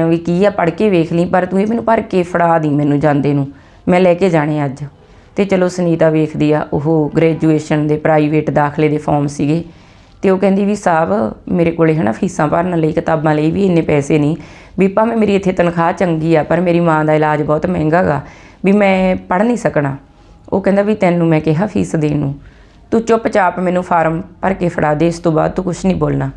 ਵੀ ਕੀ ਆ, ਪੜ੍ਹ ਕੇ ਵੇਖ ਲਈ, ਪਰ ਤੂੰ ਇਹ ਮੈਨੂੰ ਭਰ ਕੇ ਫੜਾ ਦੀ ਮੈਨੂੰ ਜਾਂਦੇ ਨੂੰ। ਮੈਂ ਲੈ ਕੇ ਜਾਣੇ ਅੱਜ। ਤੇ ਚਲੋ ਸੁਨੀਤਾ ਵੇਖਦੀ ਆ, ਉਹ ਗ੍ਰੈਜੂਏਸ਼ਨ ਦੇ ਪ੍ਰਾਈਵੇਟ ਦਾਖਲੇ ਦੇ ਫਾਰਮ ਸੀਗੇ। ਤੇ ਉਹ ਕਹਿੰਦੀ ਵੀ ਸਾਹਿਬ, ਮੇਰੇ ਕੋਲੇ ਹਨਾ ਫੀਸਾਂ ਭਰਨ ਲਈ, ਕਿਤਾਬਾਂ ਲਈ ਵੀ ਇੰਨੇ ਪੈਸੇ ਨਹੀਂ। ਵੀ ਭਾਵੇਂ ਮੇਰੀ ਇੱਥੇ ਤਨਖਾਹ ਚੰਗੀ ਆ, ਪਰ ਮੇਰੀ ਮਾਂ ਦਾ ਇਲਾਜ ਬਹੁਤ ਮਹਿੰਗਾ ਗਾ। ਵੀ ਮੈਂ ਪੜ੍ਹ ਨਹੀਂ ਸਕਣਾ। ਉਹ ਕਹਿੰਦਾ ਵੀ ਤੈਨੂੰ ਮੈਂ ਕਿਹਾ ਫੀਸ ਦੇਣ ਨੂੰ। ਤੂੰ ਚੁੱਪਚਾਪ ਮੈਨੂੰ ਫਾਰਮ ਭਰ ਕੇ ਫੜਾ ਦੇ, ਇਸ ਤੋਂ ਬਾਅਦ ਤੂੰ ਕੁਝ ਨਹੀਂ ਬੋਲਣਾ।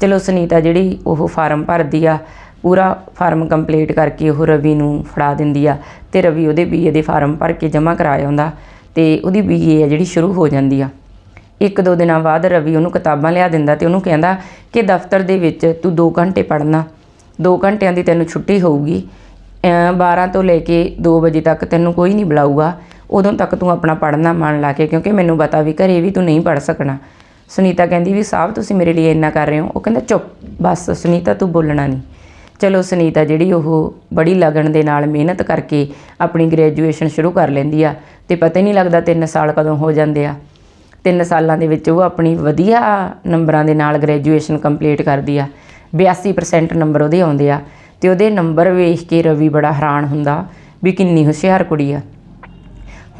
ਚਲੋ ਸੁਨੀਤਾ ਜਿਹੜੀ ਉਹ ਫਾਰਮ ਭਰਦੀ ਆ, ਪੂਰਾ ਫਾਰਮ ਕੰਪਲੀਟ ਕਰਕੇ ਉਹ ਰਵੀ ਨੂੰ ਫੜਾ ਦਿੰਦੀ ਆ ਤੇ ਰਵੀ ਉਹਦੇ ਬੀਏ ਦੇ ਫਾਰਮ ਭਰ ਕੇ ਜਮ੍ਹਾਂ ਕਰਾ ਆਉਂਦਾ ਤੇ ਉਹਦੀ ਬੀਏ ਆ ਜਿਹੜੀ ਸ਼ੁਰੂ ਹੋ ਜਾਂਦੀ ਆ। ਇੱਕ ਦੋ ਦਿਨਾਂ ਬਾਅਦ ਰਵੀ ਉਹਨੂੰ ਕਿਤਾਬਾਂ ਲਿਆ ਦਿੰਦਾ ਤੇ ਉਹਨੂੰ ਕਹਿੰਦਾ ਕਿ ਦਫ਼ਤਰ ਦੇ ਵਿੱਚ ਤੂੰ 2 ਘੰਟੇ ਪੜ੍ਹਨਾ। 2 ਘੰਟਿਆਂ ਦੀ ਤੈਨੂੰ ਛੁੱਟੀ ਹੋਊਗੀ। 12 ਤੋਂ ਲੈ ਕੇ 2 ਵਜੇ ਤੱਕ ਤੈਨੂੰ ਕੋਈ ਨਹੀਂ ਬੁਲਾਊਗਾ। ਉਦੋਂ ਤੱਕ ਤੂੰ ਆਪਣਾ ਪੜ੍ਹਨਾ ਮਨ ਲਾ ਕੇ, ਕਿਉਂਕਿ ਮੈਨੂੰ ਪਤਾ ਵੀ ਘਰੇ ਵੀ ਤੂੰ ਨਹੀਂ ਪੜ੍ਹ ਸਕਣਾ। ਸੁਨੀਤਾ ਕਹਿੰਦੀ ਵੀ ਸਾਹਿਬ ਤੁਸੀਂ ਮੇਰੇ ਲਈ ਇੰਨਾ ਕਰ ਰਹੇ ਹੋ? ਉਹ ਕਹਿੰਦਾ, ਚੁੱਪ, ਬਸ ਸੁਨੀਤਾ, ਤੂੰ ਬੋਲਣਾ ਨਹੀਂ। ਚਲੋ ਸੁਨੀਤਾ ਜਿਹੜੀ ਉਹ ਬੜੀ ਲਗਨ ਦੇ ਨਾਲ ਮਿਹਨਤ ਕਰਕੇ ਆਪਣੀ ਗ੍ਰੈਜੂਏਸ਼ਨ ਸ਼ੁਰੂ ਕਰ ਲੈਂਦੀ ਆ ਤੇ ਪਤਾ ਹੀ ਨਹੀਂ ਲੱਗਦਾ 3 ਸਾਲ ਕਦੋਂ ਹੋ ਜਾਂਦੇ ਆ। 3 ਸਾਲਾਂ ਦੇ ਵਿੱਚ ਉਹ ਆਪਣੀ ਵਧੀਆ ਨੰਬਰਾਂ ਦੇ ਨਾਲ ਗ੍ਰੈਜੂਏਸ਼ਨ ਕੰਪਲੀਟ ਕਰਦੀ ਆ। 82% ਨੰਬਰ ਉਹਦੇ ਆਉਂਦੇ ਆ। ਤੇ ਉਹਦੇ ਨੰਬਰ ਵੇਖ ਕੇ ਰਵੀ ਬੜਾ ਹੈਰਾਨ ਹੁੰਦਾ ਵੀ ਕਿੰਨੀ ਹੁਸ਼ਿਆਰ ਕੁੜੀ ਆ।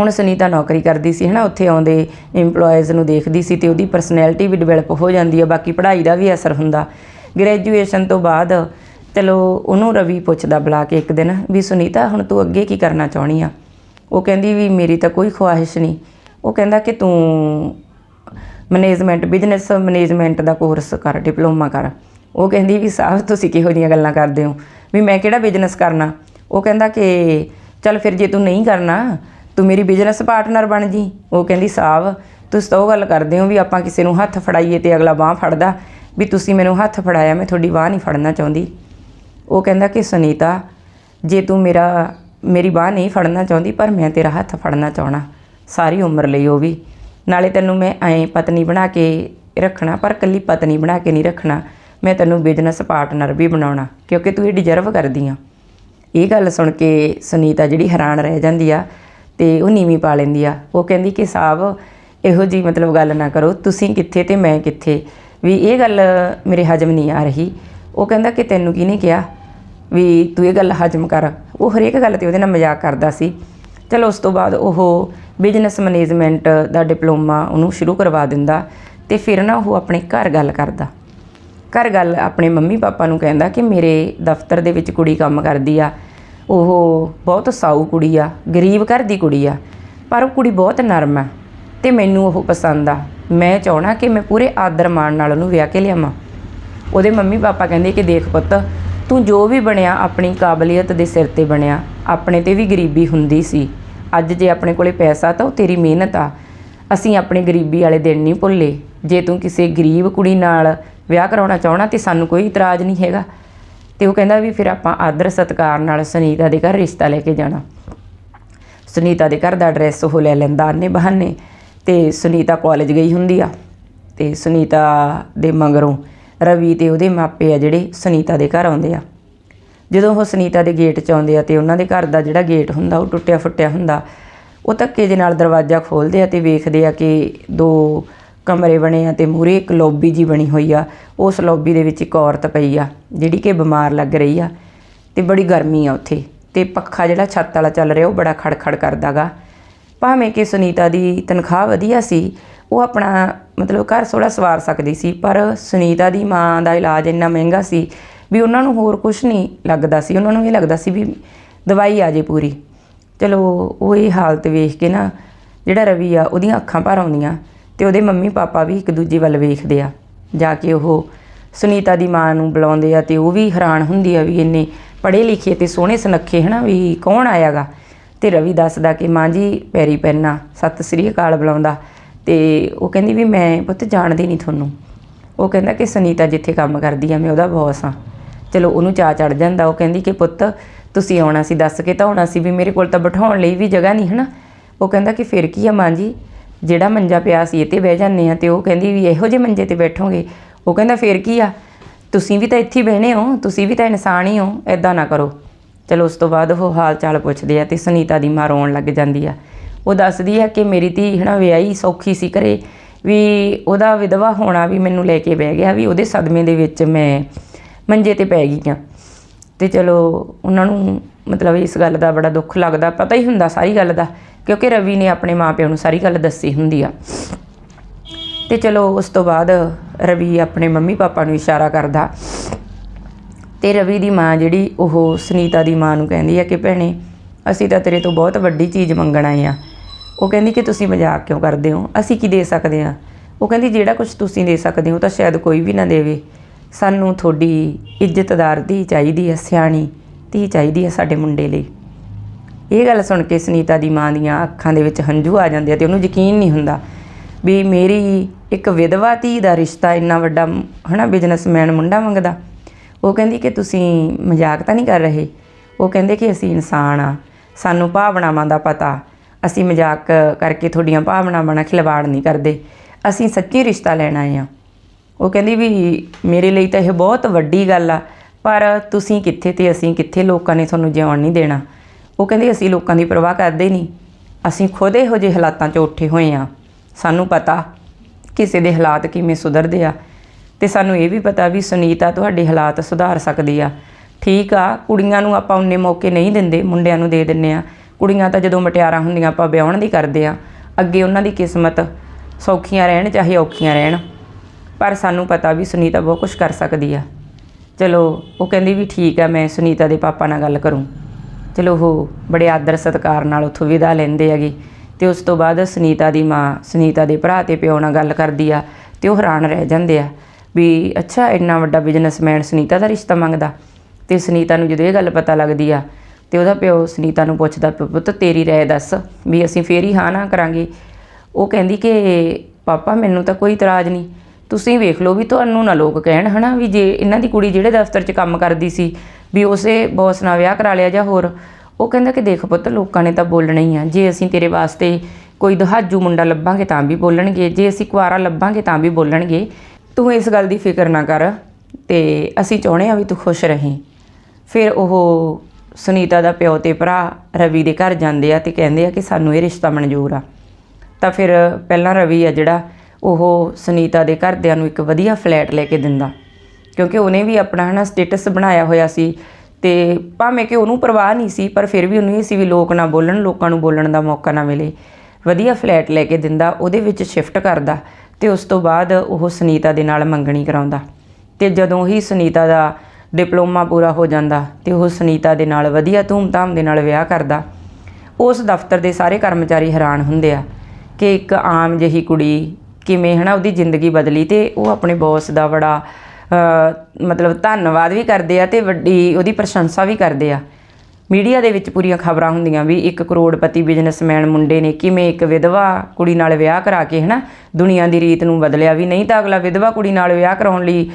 ਹੁਣ ਸੁਨੀਤਾ ਨੌਕਰੀ ਕਰਦੀ ਸੀ, ਹਨਾ, ਉੱਥੇ ਆਉਂਦੇ EMPLOYEES ਨੂੰ ਦੇਖਦੀ ਸੀ ਤੇ ਉਹਦੀ ਪਰਸਨੈਲਿਟੀ ਵੀ ਡਿਵੈਲਪ ਹੋ ਜਾਂਦੀ ਆ, ਬਾਕੀ ਪੜ੍ਹਾਈ ਦਾ ਵੀ ਅਸਰ ਹੁੰਦਾ। ਗ੍ਰੈਜੂਏਸ਼ਨ ਤੋਂ ਬਾਅਦ ਚਲੋ ਉਹਨੂੰ ਰਵੀ ਪੁੱਛਦਾ ਬੁਲਾ ਕੇ ਇੱਕ ਦਿਨ ਵੀ ਸੁਨੀਤਾ, ਹੁਣ ਤੂੰ ਅੱਗੇ ਕੀ ਕਰਨਾ ਚਾਹਣੀ ਆ? ਉਹ ਕਹਿੰਦੀ ਵੀ ਮੇਰੀ ਤਾਂ ਕੋਈ ਖੁਆਇਸ਼ ਨਹੀਂ। ਉਹ ਕਹਿੰਦਾ ਕਿ ਤੂੰ ਮੈਨੇਜਮੈਂਟ ਬਿਜ਼ਨਸ ਮੈਨੇਜਮੈਂਟ ਦਾ ਕੋਰਸ ਕਰ ਡਿਪਲੋਮਾ ਕਰ। ਉਹ ਕਹਿੰਦੀ ਵੀ ਸਾਹਿਬ ਤੁਸੀਂ ਕਿਹੋ ਜਿਹੀਆਂ ਗੱਲਾਂ ਕਰਦੇ ਹੋ, ਵੀ ਮੈਂ ਕਿਹੜਾ ਬਿਜ਼ਨਸ ਕਰਨਾ? ਉਹ ਕਹਿੰਦਾ ਕਿ ਚੱਲ ਫਿਰ ਜੇ ਤੂੰ ਨਹੀਂ ਕਰਨਾ, ਤੂੰ ਮੇਰੀ ਬਿਜ਼ਨਸ ਪਾਰਟਨਰ ਬਣ ਜੀ। ਉਹ ਕਹਿੰਦੀ ਸਾਹਿਬ ਤੁਸੀਂ ਤਾਂ ਉਹ ਗੱਲ ਕਰਦੇ ਹੋ ਵੀ ਆਪਾਂ ਕਿਸੇ ਨੂੰ ਹੱਥ ਫੜਾਈਏ ਤੇ ਅਗਲਾ ਬਾਹ ਫੜਦਾ, ਵੀ ਤੁਸੀਂ ਮੈਨੂੰ ਹੱਥ ਫੜਾਇਆ, ਮੈਂ ਤੁਹਾਡੀ ਬਾਹ ਨਹੀਂ ਫੜਨਾ ਚਾਹੁੰਦੀ। ਉਹ ਕਹਿੰਦਾ ਕਿ ਸੁਨੀਤਾ, ਜੇ ਤੂੰ ਮੇਰਾ, ਮੇਰੀ ਬਾਹ ਨਹੀਂ ਫੜਨਾ ਚਾਹੁੰਦੀ, ਪਰ ਮੈਂ ਤੇਰਾ ਹੱਥ ਫੜਨਾ ਚਾਹਣਾ ਸਾਰੀ ਉਮਰ ਲਈ ਉਹ ਵੀ। ਨਾਲੇ ਤੈਨੂੰ ਮੈਂ ਐਂ ਪਤਨੀ ਬਣਾ ਕੇ ਰੱਖਣਾ, ਪਰ ਕੱਲੀ ਪਤਨੀ ਬਣਾ ਕੇ ਨਹੀਂ ਰੱਖਣਾ। ਮੈਂ ਤੈਨੂੰ ਬਿਜ਼ਨਸ ਪਾਰਟਨਰ ਵੀ ਬਣਾਉਣਾ, ਕਿਉਂਕਿ ਤੂੰ ਇਹ ਡਿਜ਼ਰਵ ਕਰਦੀ ਆ। ਇਹ ਗੱਲ ਸੁਣ ਕੇ ਸੁਨੀਤਾ ਜਿਹੜੀ ਹੈਰਾਨ ਰਹਿ ਜਾਂਦੀ ਆ ਤੇ ਉਹ ਨੀਵੀਂ ਪਾ ਲੈਂਦੀ ਆ। ਉਹ ਕਹਿੰਦੀ ਕਿ ਸਾਹਿਬ ਇਹੋ ਜੀ ਮਤਲਬ ਗੱਲ ਨਾ ਕਰੋ, ਤੁਸੀਂ ਕਿੱਥੇ ਤੇ ਮੈਂ ਕਿੱਥੇ? ਵੀ ਇਹ ਗੱਲ ਮੇਰੇ ਹਜਮ ਨਹੀਂ ਆ ਰਹੀ। ਉਹ ਕਹਿੰਦਾ ਕਿ ਤੈਨੂੰ ਕਿਹਨੇ ਕਿਹਾ? ਵੀ ਤੂੰ ਇਹ ਗੱਲ ਹਜਮ ਕਰ। ਉਹ ਹਰੇਕ ਗੱਲ ਤੇ ਉਹਦੇ ਨਾਲ ਮਜ਼ਾਕ ਕਰਦਾ ਸੀ। ਚਲੋ ਉਸ ਤੋਂ ਬਾਅਦ ਉਹ ਬਿਜ਼ਨਸ ਮੈਨੇਜਮੈਂਟ ਦਾ ਡਿਪਲੋਮਾ ਉਹਨੂੰ ਸ਼ੁਰੂ ਕਰਵਾ ਦਿੰਦਾ ਤੇ ਫਿਰ ਨਾ ਉਹ ਆਪਣੇ ਘਰ ਗੱਲ ਕਰਦਾ। ਘਰ ਗੱਲ ਆਪਣੇ ਮੰਮੀ ਪਾਪਾ ਨੂੰ ਕਹਿੰਦਾ ਕਿ ਮੇਰੇ ਦਫ਼ਤਰ ਦੇ ਵਿੱਚ ਕੁੜੀ ਕੰਮ ਕਰਦੀ ਆ, ਉਹ ਬਹੁਤ ਸਾਊ ਕੁੜੀ ਆ, ਗਰੀਬ ਘਰ ਦੀ ਕੁੜੀ ਆ, ਪਰ ਉਹ ਕੁੜੀ ਬਹੁਤ ਨਰਮ ਆ ਤੇ ਮੈਨੂੰ ਉਹ ਪਸੰਦ ਆ। ਮੈਂ ਚਾਹਣਾ ਕਿ ਮੈਂ ਪੂਰੇ ਆਦਰ ਮਾਣ ਨਾਲ ਉਹਨੂੰ ਵਿਆਹ ਕੇ ਲਿਆਵਾਂ। ਉਹਦੇ ਮੰਮੀ ਪਾਪਾ ਕਹਿੰਦੇ ਕਿ ਦੇਖ ਪੁੱਤ, ਤੂੰ ਜੋ ਵੀ ਬਣਿਆ ਆਪਣੀ ਕਾਬਲੀਅਤ ਦੇ ਸਿਰ ਤੇ ਬਣਿਆ, ਆਪਣੇ ਤੇ ਵੀ ਗਰੀਬੀ ਹੁੰਦੀ ਸੀ। ਅੱਜ ਜੇ ਆਪਣੇ ਕੋਲੇ ਪੈਸਾ ਤਾਂ ਉਹ ਤੇਰੀ ਮਿਹਨਤ ਆ। ਅਸੀਂ ਆਪਣੇ ਗਰੀਬੀ ਵਾਲੇ ਦਿਨ ਨਹੀਂ ਭੁੱਲੇ। ਜੇ ਤੂੰ ਕਿਸੇ ਗਰੀਬ ਕੁੜੀ ਨਾਲ ਵਿਆਹ ਕਰਾਉਣਾ ਚਾਹਣਾ ਤੇ ਸਾਨੂੰ ਕੋਈ ਇਤਰਾਜ਼ ਨਹੀਂ ਹੈਗਾ। ਤੇ ਉਹ ਕਹਿੰਦਾ ਵੀ ਫਿਰ ਆਪਾਂ ਆਦਰ ਸਤਿਕਾਰ ਨਾਲ ਸੁਨੀਤਾ ਦੇ ਘਰ ਰਿਸ਼ਤਾ ਲੈ ਕੇ ਜਾਣਾ। ਸੁਨੀਤਾ ਦੇ ਘਰ ਦਾ ਐਡਰੈਸ ਉਹ ਲੈ ਲੈਂਦਾ ਆਨੇ ਬਹਾਨੇ ਤੇ ਸੁਨੀਤਾ ਕਾਲਜ ਗਈ ਹੁੰਦੀ ਆ ਤੇ ਸੁਨੀਤਾ ਦੇ ਮਗਰੋਂ ਰਵੀ ਤੇ ਉਹਦੇ ਮਾਪੇ ਆ ਜਿਹੜੇ ਸੁਨੀਤਾ ਦੇ ਘਰ ਆਉਂਦੇ ਆ। ਜਦੋਂ ਉਹ ਸੁਨੀਤਾ ਦੇ ਗੇਟ 'ਚ ਆਉਂਦੇ ਆ ਤੇ ਉਹਨਾਂ ਦੇ ਘਰ ਦਾ ਜਿਹੜਾ ਗੇਟ ਹੁੰਦਾ ਉਹ ਟੁੱਟਿਆ ਫੁੱਟਿਆ ਹੁੰਦਾ, ਉਹ ਧੱਕੇ ਦੇ ਨਾਲ ਦਰਵਾਜ਼ਾ ਖੋਲਦੇ ਆ ਤੇ ਵੇਖਦੇ ਆ ਕਿ ਦੋ ਕਮਰੇ ਬਣੇ ਆ ਤੇ ਮੂਰੇ ਇੱਕ ਲੌਬੀ ਜੀ ਬਣੀ ਹੋਈ ਆ। ਉਸ ਲੌਬੀ ਦੇ ਵਿੱਚ ਇੱਕ ਔਰਤ ਪਈ ਆ, ਜਿਹੜੀ ਕਿ ਬਿਮਾਰ ਲੱਗ ਰਹੀ ਆ ਤੇ ਬੜੀ ਗਰਮੀ ਆ ਉੱਥੇ। ਤੇ ਪੱਖਾ ਜਿਹੜਾ ਛੱਤ ਵਾਲਾ ਚੱਲ ਰਿਹਾ, ਉਹ ਬੜਾ ਖੜਖੜ ਕਰਦਾਗਾ। ਭਾਵੇਂ ਕਿ ਸੁਨੀਤਾ ਦੀ ਤਨਖਾਹ ਵਧੀਆ ਸੀ, ਉਹ ਆਪਣਾ ਮਤਲਬ ਘਰ ਸੋੜਾ ਸਵਾਰ ਸਕਦੀ ਸੀ, ਪਰ ਸੁਨੀਤਾ ਦੀ ਮਾਂ ਦਾ ਇਲਾਜ ਇੰਨਾ ਮਹਿੰਗਾ ਸੀ ਵੀ ਉਹਨਾਂ ਨੂੰ ਹੋਰ ਕੁਝ ਨਹੀਂ ਲੱਗਦਾ ਸੀ। ਉਹਨਾਂ ਨੂੰ ਇਹ ਲੱਗਦਾ ਸੀ ਵੀ ਦਵਾਈ ਆ ਜੇ ਪੂਰੀ। ਚਲੋ, ਉਹ ਇਹ ਹਾਲਤ ਵੇਖ ਕੇ ਨਾ ਜਿਹੜਾ ਰਵੀ ਆ, ਉਹਦੀਆਂ ਅੱਖਾਂ ਭਰ ਆਉਂਦੀਆਂ। ਤੇ ਉਹਦੇ ਮੰਮੀ ਪਾਪਾ ਵੀ ਇੱਕ ਦੂਜੇ ਵੱਲ ਵੇਖਦੇ ਆ। ਜਾ ਕੇ ਉਹ ਸੁਨੀਤਾ ਦੀ ਮਾਂ ਨੂੰ ਬੁਲਾਉਂਦੇ ਆ ਤੇ ਉਹ ਵੀ ਹੈਰਾਨ ਹੁੰਦੀ ਆ ਵੀ ਇੰਨੇ ਪੜ੍ਹੇ ਲਿਖੇ ਤੇ ਸੋਹਣੇ ਸੁਨੱਖੇ ਹਨਾ ਵੀ ਕੌਣ ਆਇਆਗਾ। ਤੇ ਰਵੀ ਦੱਸਦਾ ਕਿ ਮਾਂ ਜੀ, ਪੈਰੀ ਪੈਨਾ ਸਤਿ ਸ੍ਰੀ ਅਕਾਲ ਬੁਲਾਉਂਦਾ। ਤੇ ਉਹ ਕਹਿੰਦੀ ਵੀ ਮੈਂ ਪੁੱਤ ਜਾਣਦੀ ਨਹੀਂ ਤੁਹਾਨੂੰ। ਉਹ ਕਹਿੰਦਾ ਕਿ ਸੁਨੀਤਾ ਜਿੱਥੇ ਕੰਮ ਕਰਦੀ ਆ, ਮੈਂ ਉਹਦਾ ਬੌਸ ਆ। ਚਲੋ ਉਹਨੂੰ ਚਾਹ ਚੜ ਜਾਂਦਾ, ਉਹ ਕਹਿੰਦੀ ਕਿ ਪੁੱਤ ਤੁਸੀਂ ਆਉਣਾ ਸੀ, ਦੱਸ ਕੇ ਤਾਂ ਆਉਣਾ ਸੀ ਵੀ ਮੇਰੇ ਕੋਲ ਤਾਂ ਬਿਠਾਉਣ ਲਈ ਵੀ ਜਗ੍ਹਾ ਨਹੀਂ ਹਨਾ। ਉਹ ਕਹਿੰਦਾ ਕਿ ਫਿਰ ਕੀ ਆ ਮਾਂ ਜੀ? ਜਿਹੜਾ ਮੰਜਾ ਪਿਆ ਸੀ ਇਹ ਤੇ ਬਹਿ ਜਾਂਦੇ ਆ ਤੇ ਉਹ ਕਹਿੰਦੀ ਵੀ ਇਹੋ ਜਿਹੇ ਮੰਜੇ ਤੇ ਬੈਠੋਗੇ? ਉਹ ਕਹਿੰਦਾ, ਫਿਰ ਕੀ ਆ? ਤੁਸੀਂ ਵੀ ਤਾਂ ਇੱਥੇ ਹੀ ਬਹਿਣੇ ਹੋ, ਤੁਸੀਂ ਵੀ ਤਾਂ ਇਨਸਾਨ ਹੀ ਹੋ ਐਦਾਂ ਨਾ ਕਰੋ। ਚਲੋ, ਉਸ ਤੋਂ ਬਾਅਦ ਉਹ ਹਾਲ ਚਾਲ ਪੁੱਛਦੇ ਆ ਤੇ ਸੁਨੀਤਾ ਦੀ ਮਾਂ ਰੋਣ ਲੱਗ ਜਾਂਦੀ ਆ। ਉਹ ਦੱਸਦੀ ਆ ਕਿ ਮੇਰੀ ਧੀ ਹਨਾ ਵਿਆਹੀ ਸੌਖੀ ਸੀ ਘਰੇ, ਵੀ ਉਹਦਾ ਵਿਧਵਾ ਹੋਣਾ ਵੀ ਮੈਨੂੰ ਲੈ ਕੇ ਬਹਿ ਗਿਆ ਵੀ ਉਹਦੇ ਸਦਮੇ ਦੇ ਵਿੱਚ ਮੈਂ ਮੰਜੇ ਤੇ ਪੈ ਗਈ ਆ ਤੇ ਚਲੋ, ਉਹਨਾਂ ਨੂੰ ਮਤਲਬ ਇਸ ਗੱਲ ਦਾ ਬੜਾ ਦੁੱਖ ਲੱਗਦਾ, ਪਤਾ ਹੀ ਹੁੰਦਾ ਸਾਰੀ ਗੱਲ ਦਾ। ਕਿਉਂਕਿ ਰਵੀ ਨੇ ਆਪਣੇ ਮਾਪਿਆਂ ਨੂੰ ਸਾਰੀ ਗੱਲ ਦੱਸੀ ਹੁੰਦੀ ਆ। ਤੇ ਚਲੋ, ਉਸ ਤੋਂ ਬਾਅਦ ਰਵੀ ਆਪਣੇ ਮੰਮੀ ਪਾਪਾ ਨੂੰ ਇਸ਼ਾਰਾ ਕਰਦਾ। ਤੇ ਰਵੀ ਦੀ ਮਾਂ ਜਿਹੜੀ, ਉਹ ਸੁਨੀਤਾ ਦੀ ਮਾਂ ਨੂੰ ਕਹਿੰਦੀ ਆ ਕਿ ਭੈਣੇ, ਅਸੀਂ ਤਾਂ ਤੇਰੇ ਤੋਂ ਬਹੁਤ ਵੱਡੀ ਚੀਜ਼ ਮੰਗਣ ਆਏ ਆ। ਉਹ ਕਹਿੰਦੀ ਕਿ ਤੁਸੀਂ ਮਜ਼ਾਕ ਕਿਉਂ ਕਰਦੇ ਹੋ? ਅਸੀਂ ਕੀ ਦੇ ਸਕਦੇ ਹਾਂ ਉਹ ਕਹਿੰਦੀ, ਜਿਹੜਾ ਕੁਝ ਤੁਸੀਂ ਦੇ ਸਕਦੇ ਹੋ ਤਾਂ ਸ਼ਾਇਦ ਕੋਈ ਵੀ ਨਾ ਦੇਵੇ। ਸਾਨੂੰ ਤੁਹਾਡੀ ਇੱਜ਼ਤਦਾਰ ਧੀ ਚਾਹੀਦੀ ਹੈ ਸਿਆਣੀ ਧੀ ਚਾਹੀਦੀ ਹੈ ਸਾਡੇ ਮੁੰਡੇ ਲਈ। ਇਹ ਗੱਲ ਸੁਣ ਕੇ ਸੁਨੀਤਾ ਦੀ ਮਾਂ ਦੀਆਂ ਅੱਖਾਂ ਦੇ ਵਿੱਚ ਹੰਝੂ ਆ ਜਾਂਦੇ ਆ ਤੇ ਉਹਨੂੰ ਯਕੀਨ ਨਹੀਂ ਹੁੰਦਾ ਵੀ ਮੇਰੀ ਇੱਕ ਵਿਧਵਾ ਧੀ ਦਾ ਰਿਸ਼ਤਾ ਇੰਨਾ ਵੱਡਾ ਮ- ਹਨਾ ਬਿਜ਼ਨਸਮੈਨ ਮੁੰਡਾ ਮੰਗਦਾ। ਉਹ ਕਹਿੰਦੀ ਕਿ ਤੁਸੀਂ ਮਜ਼ਾਕ ਤਾਂ ਨਹੀਂ ਕਰ ਰਹੇ? ਉਹ ਕਹਿੰਦੇ ਕਿ ਅਸੀਂ ਇਨਸਾਨ ਆ, ਸਾਨੂੰ ਭਾਵਨਾਵਾਂ ਦਾ ਪਤਾ। ਅਸੀਂ ਮਜ਼ਾਕ ਕਰਕੇ ਤੁਹਾਡੀਆਂ ਭਾਵਨਾਵਾਂ ਨਾਲ ਖਿਲਵਾੜ ਨਹੀਂ ਕਰਦੇ। ਅਸੀਂ ਸੱਚੀ ਰਿਸ਼ਤਾ ਲੈਣ ਆਏ ਆ। ਉਹ ਕਹਿੰਦੀ ਵੀ ਮੇਰੇ ਲਈ ਤਾਂ ਇਹ ਬਹੁਤ ਵੱਡੀ ਗੱਲ ਆ, ਪਰ ਤੁਸੀਂ ਕਿੱਥੇ ਤੇ ਅਸੀਂ ਕਿੱਥੇ ਲੋਕਾਂ ਨੇ ਤੁਹਾਨੂੰ ਜਿਉਣ ਨਹੀਂ ਦੇਣਾ? ਉਹ ਕਹਿੰਦੀ, ਅਸੀਂ ਲੋਕਾਂ ਦੀ ਪਰਵਾਹ ਕਰਦੇ ਨਹੀਂ। ਅਸੀਂ ਖੁਦ ਇਹੋ ਜਿਹੇ ਹਾਲਾਤਾਂ 'ਚ ਉੱਠੇ ਹੋਏ ਆ। ਸਾਨੂੰ ਪਤਾ ਕਿਸੇ ਦੇ ਹਾਲਾਤ ਕਿਵੇਂ ਸੁਧਰਦੇ ਆ ਤੇ ਸਾਨੂੰ ਇਹ ਵੀ ਪਤਾ ਵੀ ਸੁਨੀਤਾ ਤੁਹਾਡੇ ਹਾਲਾਤ ਸੁਧਾਰ ਸਕਦੀ ਆ। ਠੀਕ ਆ, ਕੁੜੀਆਂ ਨੂੰ ਆਪਾਂ ਉਨੇ ਮੌਕੇ ਨਹੀਂ ਦਿੰਦੇ, ਮੁੰਡਿਆਂ ਨੂੰ ਦੇ ਦਿੰਨੇ ਆ। ਕੁੜੀਆਂ ਤਾਂ ਜਦੋਂ ਮਟਿਆਰਾਂ ਹੁੰਦੀਆਂ, ਆਪਾਂ ਵਿਆਹਣ ਦੀ ਕਰਦੇ ਆ। ਅੱਗੇ ਉਹਨਾਂ ਦੀ ਕਿਸਮਤ ਸੌਖੀਆਂ ਰਹਿਣ ਚਾਹੇ ਔਖੀਆਂ ਰਹਿਣ। ਪਰ ਸਾਨੂੰ ਪਤਾ ਵੀ ਸੁਨੀਤਾ ਬਹੁਤ ਕੁਝ ਕਰ ਸਕਦੀ ਆ। ਚਲੋ, ਉਹ ਕਹਿੰਦੀ ਵੀ ਠੀਕ ਆ, ਮੈਂ ਸੁਨੀਤਾ ਦੇ ਪਾਪਾ ਨਾਲ ਗੱਲ ਕਰੂੰ। ਚਲੋ ਉਹ ਬੜੇ ਆਦਰ ਸਤਿਕਾਰ ਨਾਲ ਉੱਥੋਂ ਵਿਦਾ ਲੈਂਦੇ ਹੈਗੇ। ਤੇ ਉਸ ਤੋਂ ਬਾਅਦ ਸੁਨੀਤਾ ਦੀ ਮਾਂ, ਸੁਨੀਤਾ ਦੇ ਭਰਾ ਤੇ ਪਿਓ ਨਾਲ ਗੱਲ ਕਰਦੀ ਆ ਤੇ ਉਹ ਹੈਰਾਨ ਰਹਿ ਜਾਂਦੇ ਆ ਵੀ ਅੱਛਾ, ਇੰਨਾ ਵੱਡਾ ਬਿਜ਼ਨਸਮੈਨ ਸੁਨੀਤਾ ਦਾ ਰਿਸ਼ਤਾ ਮੰਗਦਾ। ਤੇ ਸੁਨੀਤਾ ਨੂੰ ਜਦੋਂ ਇਹ ਗੱਲ ਪਤਾ ਲੱਗਦੀ ਆ ਤੇ ਉਹਦਾ ਪਿਓ ਸੁਨੀਤਾ ਨੂੰ ਪੁੱਛਦਾ ਵੀ ਪੁੱਤ, ਤੇਰੀ ਰਾਏ ਦੱਸ ਵੀ ਅਸੀਂ ਫੇਰ ਹੀ ਹਾਂ ਨਾ ਕਰਾਂਗੇ? ਉਹ ਕਹਿੰਦੀ ਕਿ, ਪਾਪਾ, ਮੈਨੂੰ ਤਾਂ ਕੋਈ ਇਤਰਾਜ਼ ਨਹੀਂ। ਤੁਸੀਂ ਵੇਖ ਲਓ ਵੀ ਤੁਹਾਨੂੰ ਨਾ ਲੋਕ ਕਹਿਣ ਹਨਾ ਵੀ ਜੇ ਇਹਨਾਂ ਦੀ ਕੁੜੀ ਜਿਹੜੇ ਦਫ਼ਤਰ 'ਚ ਕੰਮ ਕਰਦੀ ਸੀ ਵੀ ਉਸੇ ਬੌਸ ਨਾਲ ਵਿਆਹ ਕਰਾ ਲਿਆ ਜਾਂ ਹੋਰ। ਉਹ ਕਹਿੰਦਾ ਕਿ ਦੇਖ ਪੁੱਤ, ਲੋਕਾਂ ਨੇ ਤਾਂ ਬੋਲਣਾ ਹੀ ਆ। ਜੇ ਅਸੀਂ ਤੇਰੇ ਵਾਸਤੇ ਕੋਈ ਦਹਾਜੂ ਮੁੰਡਾ ਲੱਭਾਂਗੇ ਤਾਂ ਵੀ ਬੋਲਣਗੇ। ਜੇ ਅਸੀਂ ਕੁਆਰਾ ਲੱਭਾਂਗੇ ਤਾਂ ਵੀ ਬੋਲਣਗੇ। ਤੂੰ ਇਸ ਗੱਲ ਦੀ ਫਿਕਰ ਨਾ ਕਰ ਤੇ ਅਸੀਂ ਚਾਹੁੰਦੇ ਆ ਵੀ ਤੂੰ ਖੁਸ਼ ਰਹੀਂ। ਫਿਰ ਉਹ ਸੁਨੀਤਾ ਦਾ ਪਿਓ ਤੇ ਭਰਾ ਰਵੀ ਦੇ ਘਰ ਜਾਂਦੇ ਆ ਤੇ ਕਹਿੰਦੇ ਆ ਕਿ ਸਾਨੂੰ ਇਹ ਰਿਸ਼ਤਾ ਮਨਜ਼ੂਰ ਆ। ਤਾਂ ਫਿਰ ਪਹਿਲਾਂ ਰਵੀ ਆ ਜਿਹੜਾ, ਉਹ ਸੁਨੀਤਾ ਦੇ ਘਰਦਿਆਂ ਨੂੰ ਇੱਕ ਵਧੀਆ ਫਲੈਟ ਲੈ ਕੇ ਦਿੰਦਾ। ਕਿਉਂਕਿ ਉਹਨੇ ਵੀ ਆਪਣਾ ਹਨਾ ਸਟੇਟਸ ਬਣਾਇਆ ਹੋਇਆ ਸੀ ਤੇ ਭਾਵੇਂ ਕਿ ਉਹਨੂੰ ਪਰਵਾਹ ਨਹੀਂ ਸੀ, ਪਰ ਫਿਰ ਵੀ ਉਹਨੂੰ ਇਹ ਸੀ ਵੀ ਲੋਕ ਨਾ ਬੋਲਣ, ਲੋਕਾਂ ਨੂੰ ਬੋਲਣ ਦਾ ਮੌਕਾ ਨਾ ਮਿਲੇ। ਵਧੀਆ ਫਲੈਟ ਲੈ ਕੇ ਦਿੰਦਾ, ਉਹਦੇ ਵਿੱਚ ਸ਼ਿਫਟ ਕਰਦਾ ਤੇ ਉਸ ਤੋਂ ਬਾਅਦ ਉਹ ਸੁਨੀਤਾ ਦੇ ਨਾਲ ਮੰਗਣੀ ਕਰਾਉਂਦਾ। ਤੇ ਜਦੋਂ ਹੀ ਸੁਨੀਤਾ ਦਾ ਡਿਪਲੋਮਾ ਪੂਰਾ ਹੋ ਜਾਂਦਾ ਤੇ ਉਹ ਸੁਨੀਤਾ ਦੇ ਨਾਲ ਵਧੀਆ ਧੂਮ-ਧਾਮ ਦੇ ਨਾਲ ਵਿਆਹ ਕਰਦਾ, ਉਸ ਦਫ਼ਤਰ ਦੇ ਸਾਰੇ ਕਰਮਚਾਰੀ ਹੈਰਾਨ ਹੁੰਦੇ ਆ ਕਿ ਇੱਕ ਆਮ ਜਿਹੀ ਕੁੜੀ ਕਿਵੇਂ ਹਨਾ ਉਹਦੀ ਜ਼ਿੰਦਗੀ ਬਦਲੀ ਤੇ ਉਹ ਆਪਣੇ ਬੌਸ ਦਾ ਬੜਾ ਮਤਲਬ ਧੰਨਵਾਦ ਵੀ ਕਰਦੇ ਆ ਤੇ ਵੱਡੀ ਉਹਦੀ ਪ੍ਰਸ਼ੰਸਾ ਵੀ ਕਰਦੇ ਆ। ਮੀਡੀਆ ਦੇ ਵਿੱਚ ਪੂਰੀਆਂ ਖਬਰਾਂ ਹੁੰਦੀਆਂ ਵੀ ਇੱਕ ਕਰੋੜਪਤੀ ਬਿਜ਼ਨਸਮੈਨ ਮੁੰਡੇ ਨੇ ਕਿਵੇਂ ਇੱਕ ਵਿਧਵਾ ਕੁੜੀ ਨਾਲ ਵਿਆਹ ਕਰਾ ਕੇ, ਹਨਾ? ਦੁਨੀਆ ਦੀ ਰੀਤ ਨੂੰ ਬਦਲਿਆ ਵੀ ਨਹੀਂ ਤਾਂ ਅਗਲਾ ਵਿਧਵਾ ਕੁੜੀ ਨਾਲ ਵਿਆਹ ਕਰਾਉਣ ਲਈ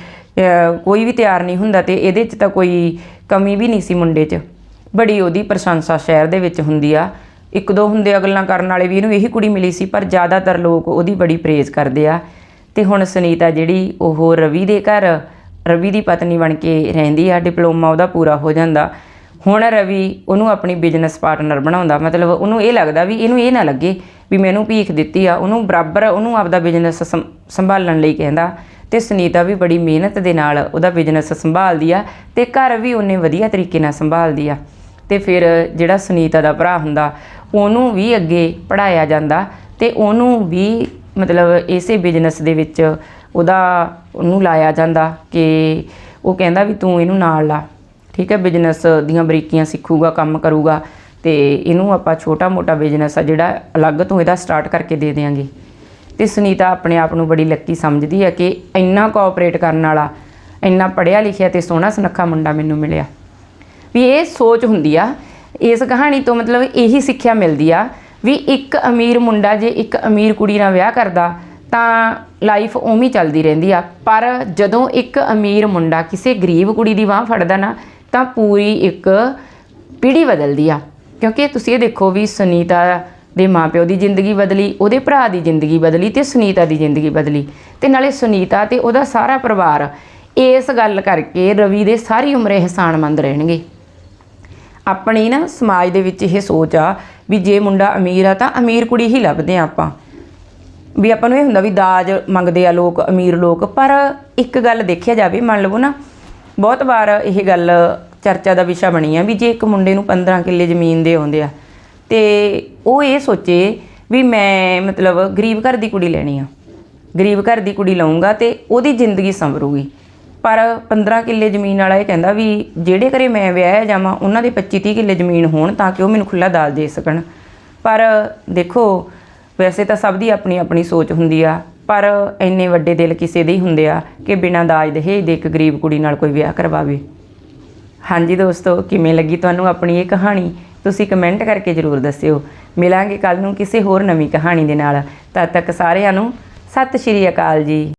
ਕੋਈ ਵੀ ਤਿਆਰ ਨਹੀਂ ਹੁੰਦਾ ਤੇ ਇਹਦੇ 'ਚ ਤਾਂ ਕੋਈ ਕਮੀ ਵੀ ਨਹੀਂ ਸੀ ਮੁੰਡੇ 'ਚ। ਬੜੀ ਉਹਦੀ ਪ੍ਰਸ਼ੰਸਾ ਸ਼ਹਿਰ ਦੇ ਵਿੱਚ ਹੁੰਦੀ ਆ। ਇੱਕ ਦੋ ਹੁੰਦੇ ਅਗਲਾਂ ਕਰਨ ਵਾਲੇ ਵੀ ਇਹਨੂੰ ਇਹੀ ਕੁੜੀ ਮਿਲੀ ਸੀ, ਪਰ ਜ਼ਿਆਦਾਤਰ ਲੋਕ ਉਹਦੀ ਬੜੀ ਪ੍ਰੇਜ਼ ਕਰਦੇ ਆ। ਤੇ ਹੁਣ ਸੁਨੀਤਾ ਜਿਹੜੀ ਉਹ ਰਵੀ ਦੇ ਘਰ, ਰਵੀ ਦੀ ਪਤਨੀ ਬਣ ਕੇ ਰਹਿੰਦੀ ਆ, ਡਿਪਲੋਮਾ ਉਹਦਾ ਪੂਰਾ ਹੋ ਜਾਂਦਾ। ਹੁਣ ਰਵੀ ਉਹਨੂੰ ਆਪਣੀ ਬਿਜ਼ਨਸ ਪਾਰਟਨਰ ਬਣਾਉਂਦਾ, ਮਤਲਬ ਉਹਨੂੰ ਇਹ ਲੱਗਦਾ ਵੀ ਇਹਨੂੰ ਇਹ ਨਾ ਲੱਗੇ ਵੀ ਮੈਨੂੰ ਭੀਖ ਦਿੱਤੀ ਆ, ਉਹਨੂੰ ਬਰਾਬਰ ਉਹਨੂੰ ਆਪਦਾ ਬਿਜ਼ਨਸ ਸੰਭਾਲਣ ਲਈ ਕਹਿੰਦਾ। ਤੇ ਸੁਨੀਤਾ ਵੀ ਬੜੀ ਮਿਹਨਤ ਦੇ ਨਾਲ ਉਹਦਾ ਬਿਜ਼ਨਸ ਸੰਭਾਲਦੀ ਆ ਤੇ ਘਰ ਵੀ ਉਹਨੇ ਵਧੀਆ ਤਰੀਕੇ ਨਾਲ ਸੰਭਾਲਦੀ ਆ। ਤੇ ਫਿਰ ਜਿਹੜਾ ਸੁਨੀਤਾ ਦਾ ਭਰਾ ਹੁੰਦਾ, ਉਹਨੂੰ ਵੀ ਅੱਗੇ ਪੜਾਇਆ ਜਾਂਦਾ ਤੇ ਉਹਨੂੰ ਵੀ ਮਤਲਬ ਇਸੇ ਬਿਜ਼ਨਸ ਦੇ ਵਿੱਚ ਉਹਦਾ, ਉਹਨੂੰ ਲਾਇਆ ਜਾਂਦਾ ਕਿ ਉਹ ਕਹਿੰਦਾ ਵੀ ਤੂੰ ਇਹਨੂੰ ਨਾਲ ਲਾ। ਠੀਕ ਹੈ ਬਿਜ਼ਨਸ ਦੀਆਂ ਬਰੀਕੀਆਂ ਸਿੱਖੂਗਾ, ਕੰਮ ਕਰੂਗਾ ਤੇ ਇਹਨੂੰ ਆਪਾਂ ਛੋਟਾ ਮੋਟਾ ਬਿਜ਼ਨਸ ਆ ਜਿਹੜਾ ਅਲੱਗ ਤੋਂ ਇਹਦਾ ਸਟਾਰਟ ਕਰਕੇ ਦੇ ਦੇਵਾਂਗੇ ਤੇ ਸੁਨੀਤਾ ਆਪਣੇ ਆਪ ਨੂੰ ਬੜੀ ਲੱਕੀ ਸਮਝਦੀ ਹੈ ਕਿ ਇੰਨਾ ਕੋਆਪਰੇਟ ਕਰਨ ਵਾਲਾ, ਇੰਨਾ ਪੜ੍ਹਿਆ ਲਿਖਿਆ ਤੇ ਸੋਹਣਾ ਸੁਨੱਖਾ ਮੁੰਡਾ ਮੈਨੂੰ ਮਿਲਿਆ। ਵੀ ਇਹ ਸੋਚ ਹੁੰਦੀ ਆ, ਇਸ ਕਹਾਣੀ ਤੋਂ ਮਤਲਬ ਇਹੀ ਸਿੱਖਿਆ ਮਿਲਦੀ ਆ ਵੀ ਇੱਕ ਅਮੀਰ ਮੁੰਡਾ ਜੇ ਇੱਕ ਅਮੀਰ ਕੁੜੀ ਨਾਲ ਵਿਆਹ ਕਰਦਾ, ਤਾਂ ਲਾਈਫ ਉਵੇਂ ਚੱਲਦੀ ਰਹਿੰਦੀ ਆ। ਪਰ ਜਦੋਂ ਇੱਕ ਅਮੀਰ ਮੁੰਡਾ ਕਿਸੇ ਗਰੀਬ ਕੁੜੀ ਦੀ ਬਾਹ ਫੜਦਾ ਨਾ, ਤਾਂ ਪੂਰੀ ਇੱਕ ਪੀੜ੍ਹੀ ਬਦਲਦੀ ਆ। ਕਿਉਂਕਿ ਤੁਸੀਂ ਇਹ ਦੇਖੋ ਵੀ ਸੁਨੀਤਾ ਦੇ ਮਾਪਿਓ ਦੀ ਜ਼ਿੰਦਗੀ ਬਦਲੀ, ਉਹਦੇ ਭਰਾ ਦੀ ਜ਼ਿੰਦਗੀ ਬਦਲੀ ਤੇ ਸੁਨੀਤਾ ਦੀ ਜ਼ਿੰਦਗੀ ਬਦਲੀ। ਤੇ ਨਾਲੇ ਸੁਨੀਤਾ ਤੇ ਉਹਦਾ ਸਾਰਾ ਪਰਿਵਾਰ ਇਸ ਗੱਲ ਕਰਕੇ ਰਵੀ ਦੇ ਸਾਰੀ ਉਮਰ ਇਹਸਾਨਮੰਦ ਰਹਿਣਗੇ। ਆਪਣੀ ਨਾ ਸਮਾਜ ਦੇ ਵਿੱਚ ਇਹ ਸੋਚ ਆ ਵੀ ਜੇ ਮੁੰਡਾ ਅਮੀਰ ਆ ਤਾਂ ਅਮੀਰ ਕੁੜੀ ਹੀ ਲੱਭਦੇ ਆ ਆਪਾਂ। ਵੀ ਆਪਾਂ ਨੂੰ ਇਹ ਹੁੰਦਾ ਵੀ ਦਾਜ ਮੰਗਦੇ ਆ ਲੋਕ, ਅਮੀਰ ਲੋਕ। ਪਰ ਇੱਕ ਗੱਲ ਦੇਖਿਆ ਜਾਵੇ, ਮੰਨ ਲਵੋ ਨਾ, ਬਹੁਤ ਵਾਰ ਇਹ ਗੱਲ ਚਰਚਾ ਦਾ ਵਿਸ਼ਾ ਬਣੀ ਆ ਵੀ ਜੇ ਇੱਕ ਮੁੰਡੇ ਨੂੰ 15 ਕਿੱਲੇ ਜ਼ਮੀਨ ਦੇ ਆਉਂਦੇ ਆ, ਤੇ ਉਹ ਇਹ ਸੋਚੇ ਵੀ ਮੈਂ ਮਤਲਬ ਗਰੀਬ ਘਰ ਦੀ ਕੁੜੀ ਲੈਣੀ ਆ। ਗਰੀਬ ਘਰ ਦੀ ਕੁੜੀ ਲਊਂਗਾ ਤੇ ਉਹਦੀ ਜ਼ਿੰਦਗੀ ਸੰਵਰੂਗੀ। ਪਰ 15 ਕਿੱਲੇ ਜ਼ਮੀਨ ਵਾਲਾ ਇਹ ਕਹਿੰਦਾ ਵੀ ਜਿਹੜੇ ਘਰੇ ਮੈਂ ਵਿਆਹਿਆ ਜਾਵਾਂ, ਉਹਨਾਂ ਦੇ 25 30 ਕਿੱਲੇ ਜ਼ਮੀਨ ਹੋਣ ਤਾਂ ਕਿ ਉਹ ਮੈਨੂੰ ਖੁੱਲਾ ਦਾਜ ਦੇ ਸਕਣ। ਪਰ ਦੇਖੋ, ਵੈਸੇ ਤਾਂ ਸਭ ਦੀ ਆਪਣੀ ਆਪਣੀ ਸੋਚ ਹੁੰਦੀ ਆ, ਪਰ ਇੰਨੇ ਵੱਡੇ ਦਿਲ ਕਿਸੇ ਦੇ ਹੀ ਹੁੰਦੇ ਆ ਕਿ ਬਿਨਾਂ ਦਾਜ ਦਹੇਜ ਦੇ ਇੱਕ ਗਰੀਬ ਕੁੜੀ ਨਾਲ ਕੋਈ ਵਿਆਹ ਕਰਵਾਵੇ। ਹਾਂਜੀ ਦੋਸਤੋ, ਕਿਵੇਂ ਲੱਗੀ ਤੁਹਾਨੂੰ ਆਪਣੀ ਇਹ ਕਹਾਣੀ? ਤੁਸੀਂ ਕਮੈਂਟ ਕਰਕੇ ਜਰੂਰ ਦੱਸਿਓ। ਮਿਲਾਂਗੇ ਕੱਲ ਨੂੰ ਕਿਸੇ ਹੋਰ ਨਵੀਂ ਕਹਾਣੀ ਦੇ ਨਾਲ। ਤਦ ਤੱਕ ਸਾਰਿਆਂ ਨੂੰ ਸਤਿ ਸ਼੍ਰੀ ਅਕਾਲ ਜੀ।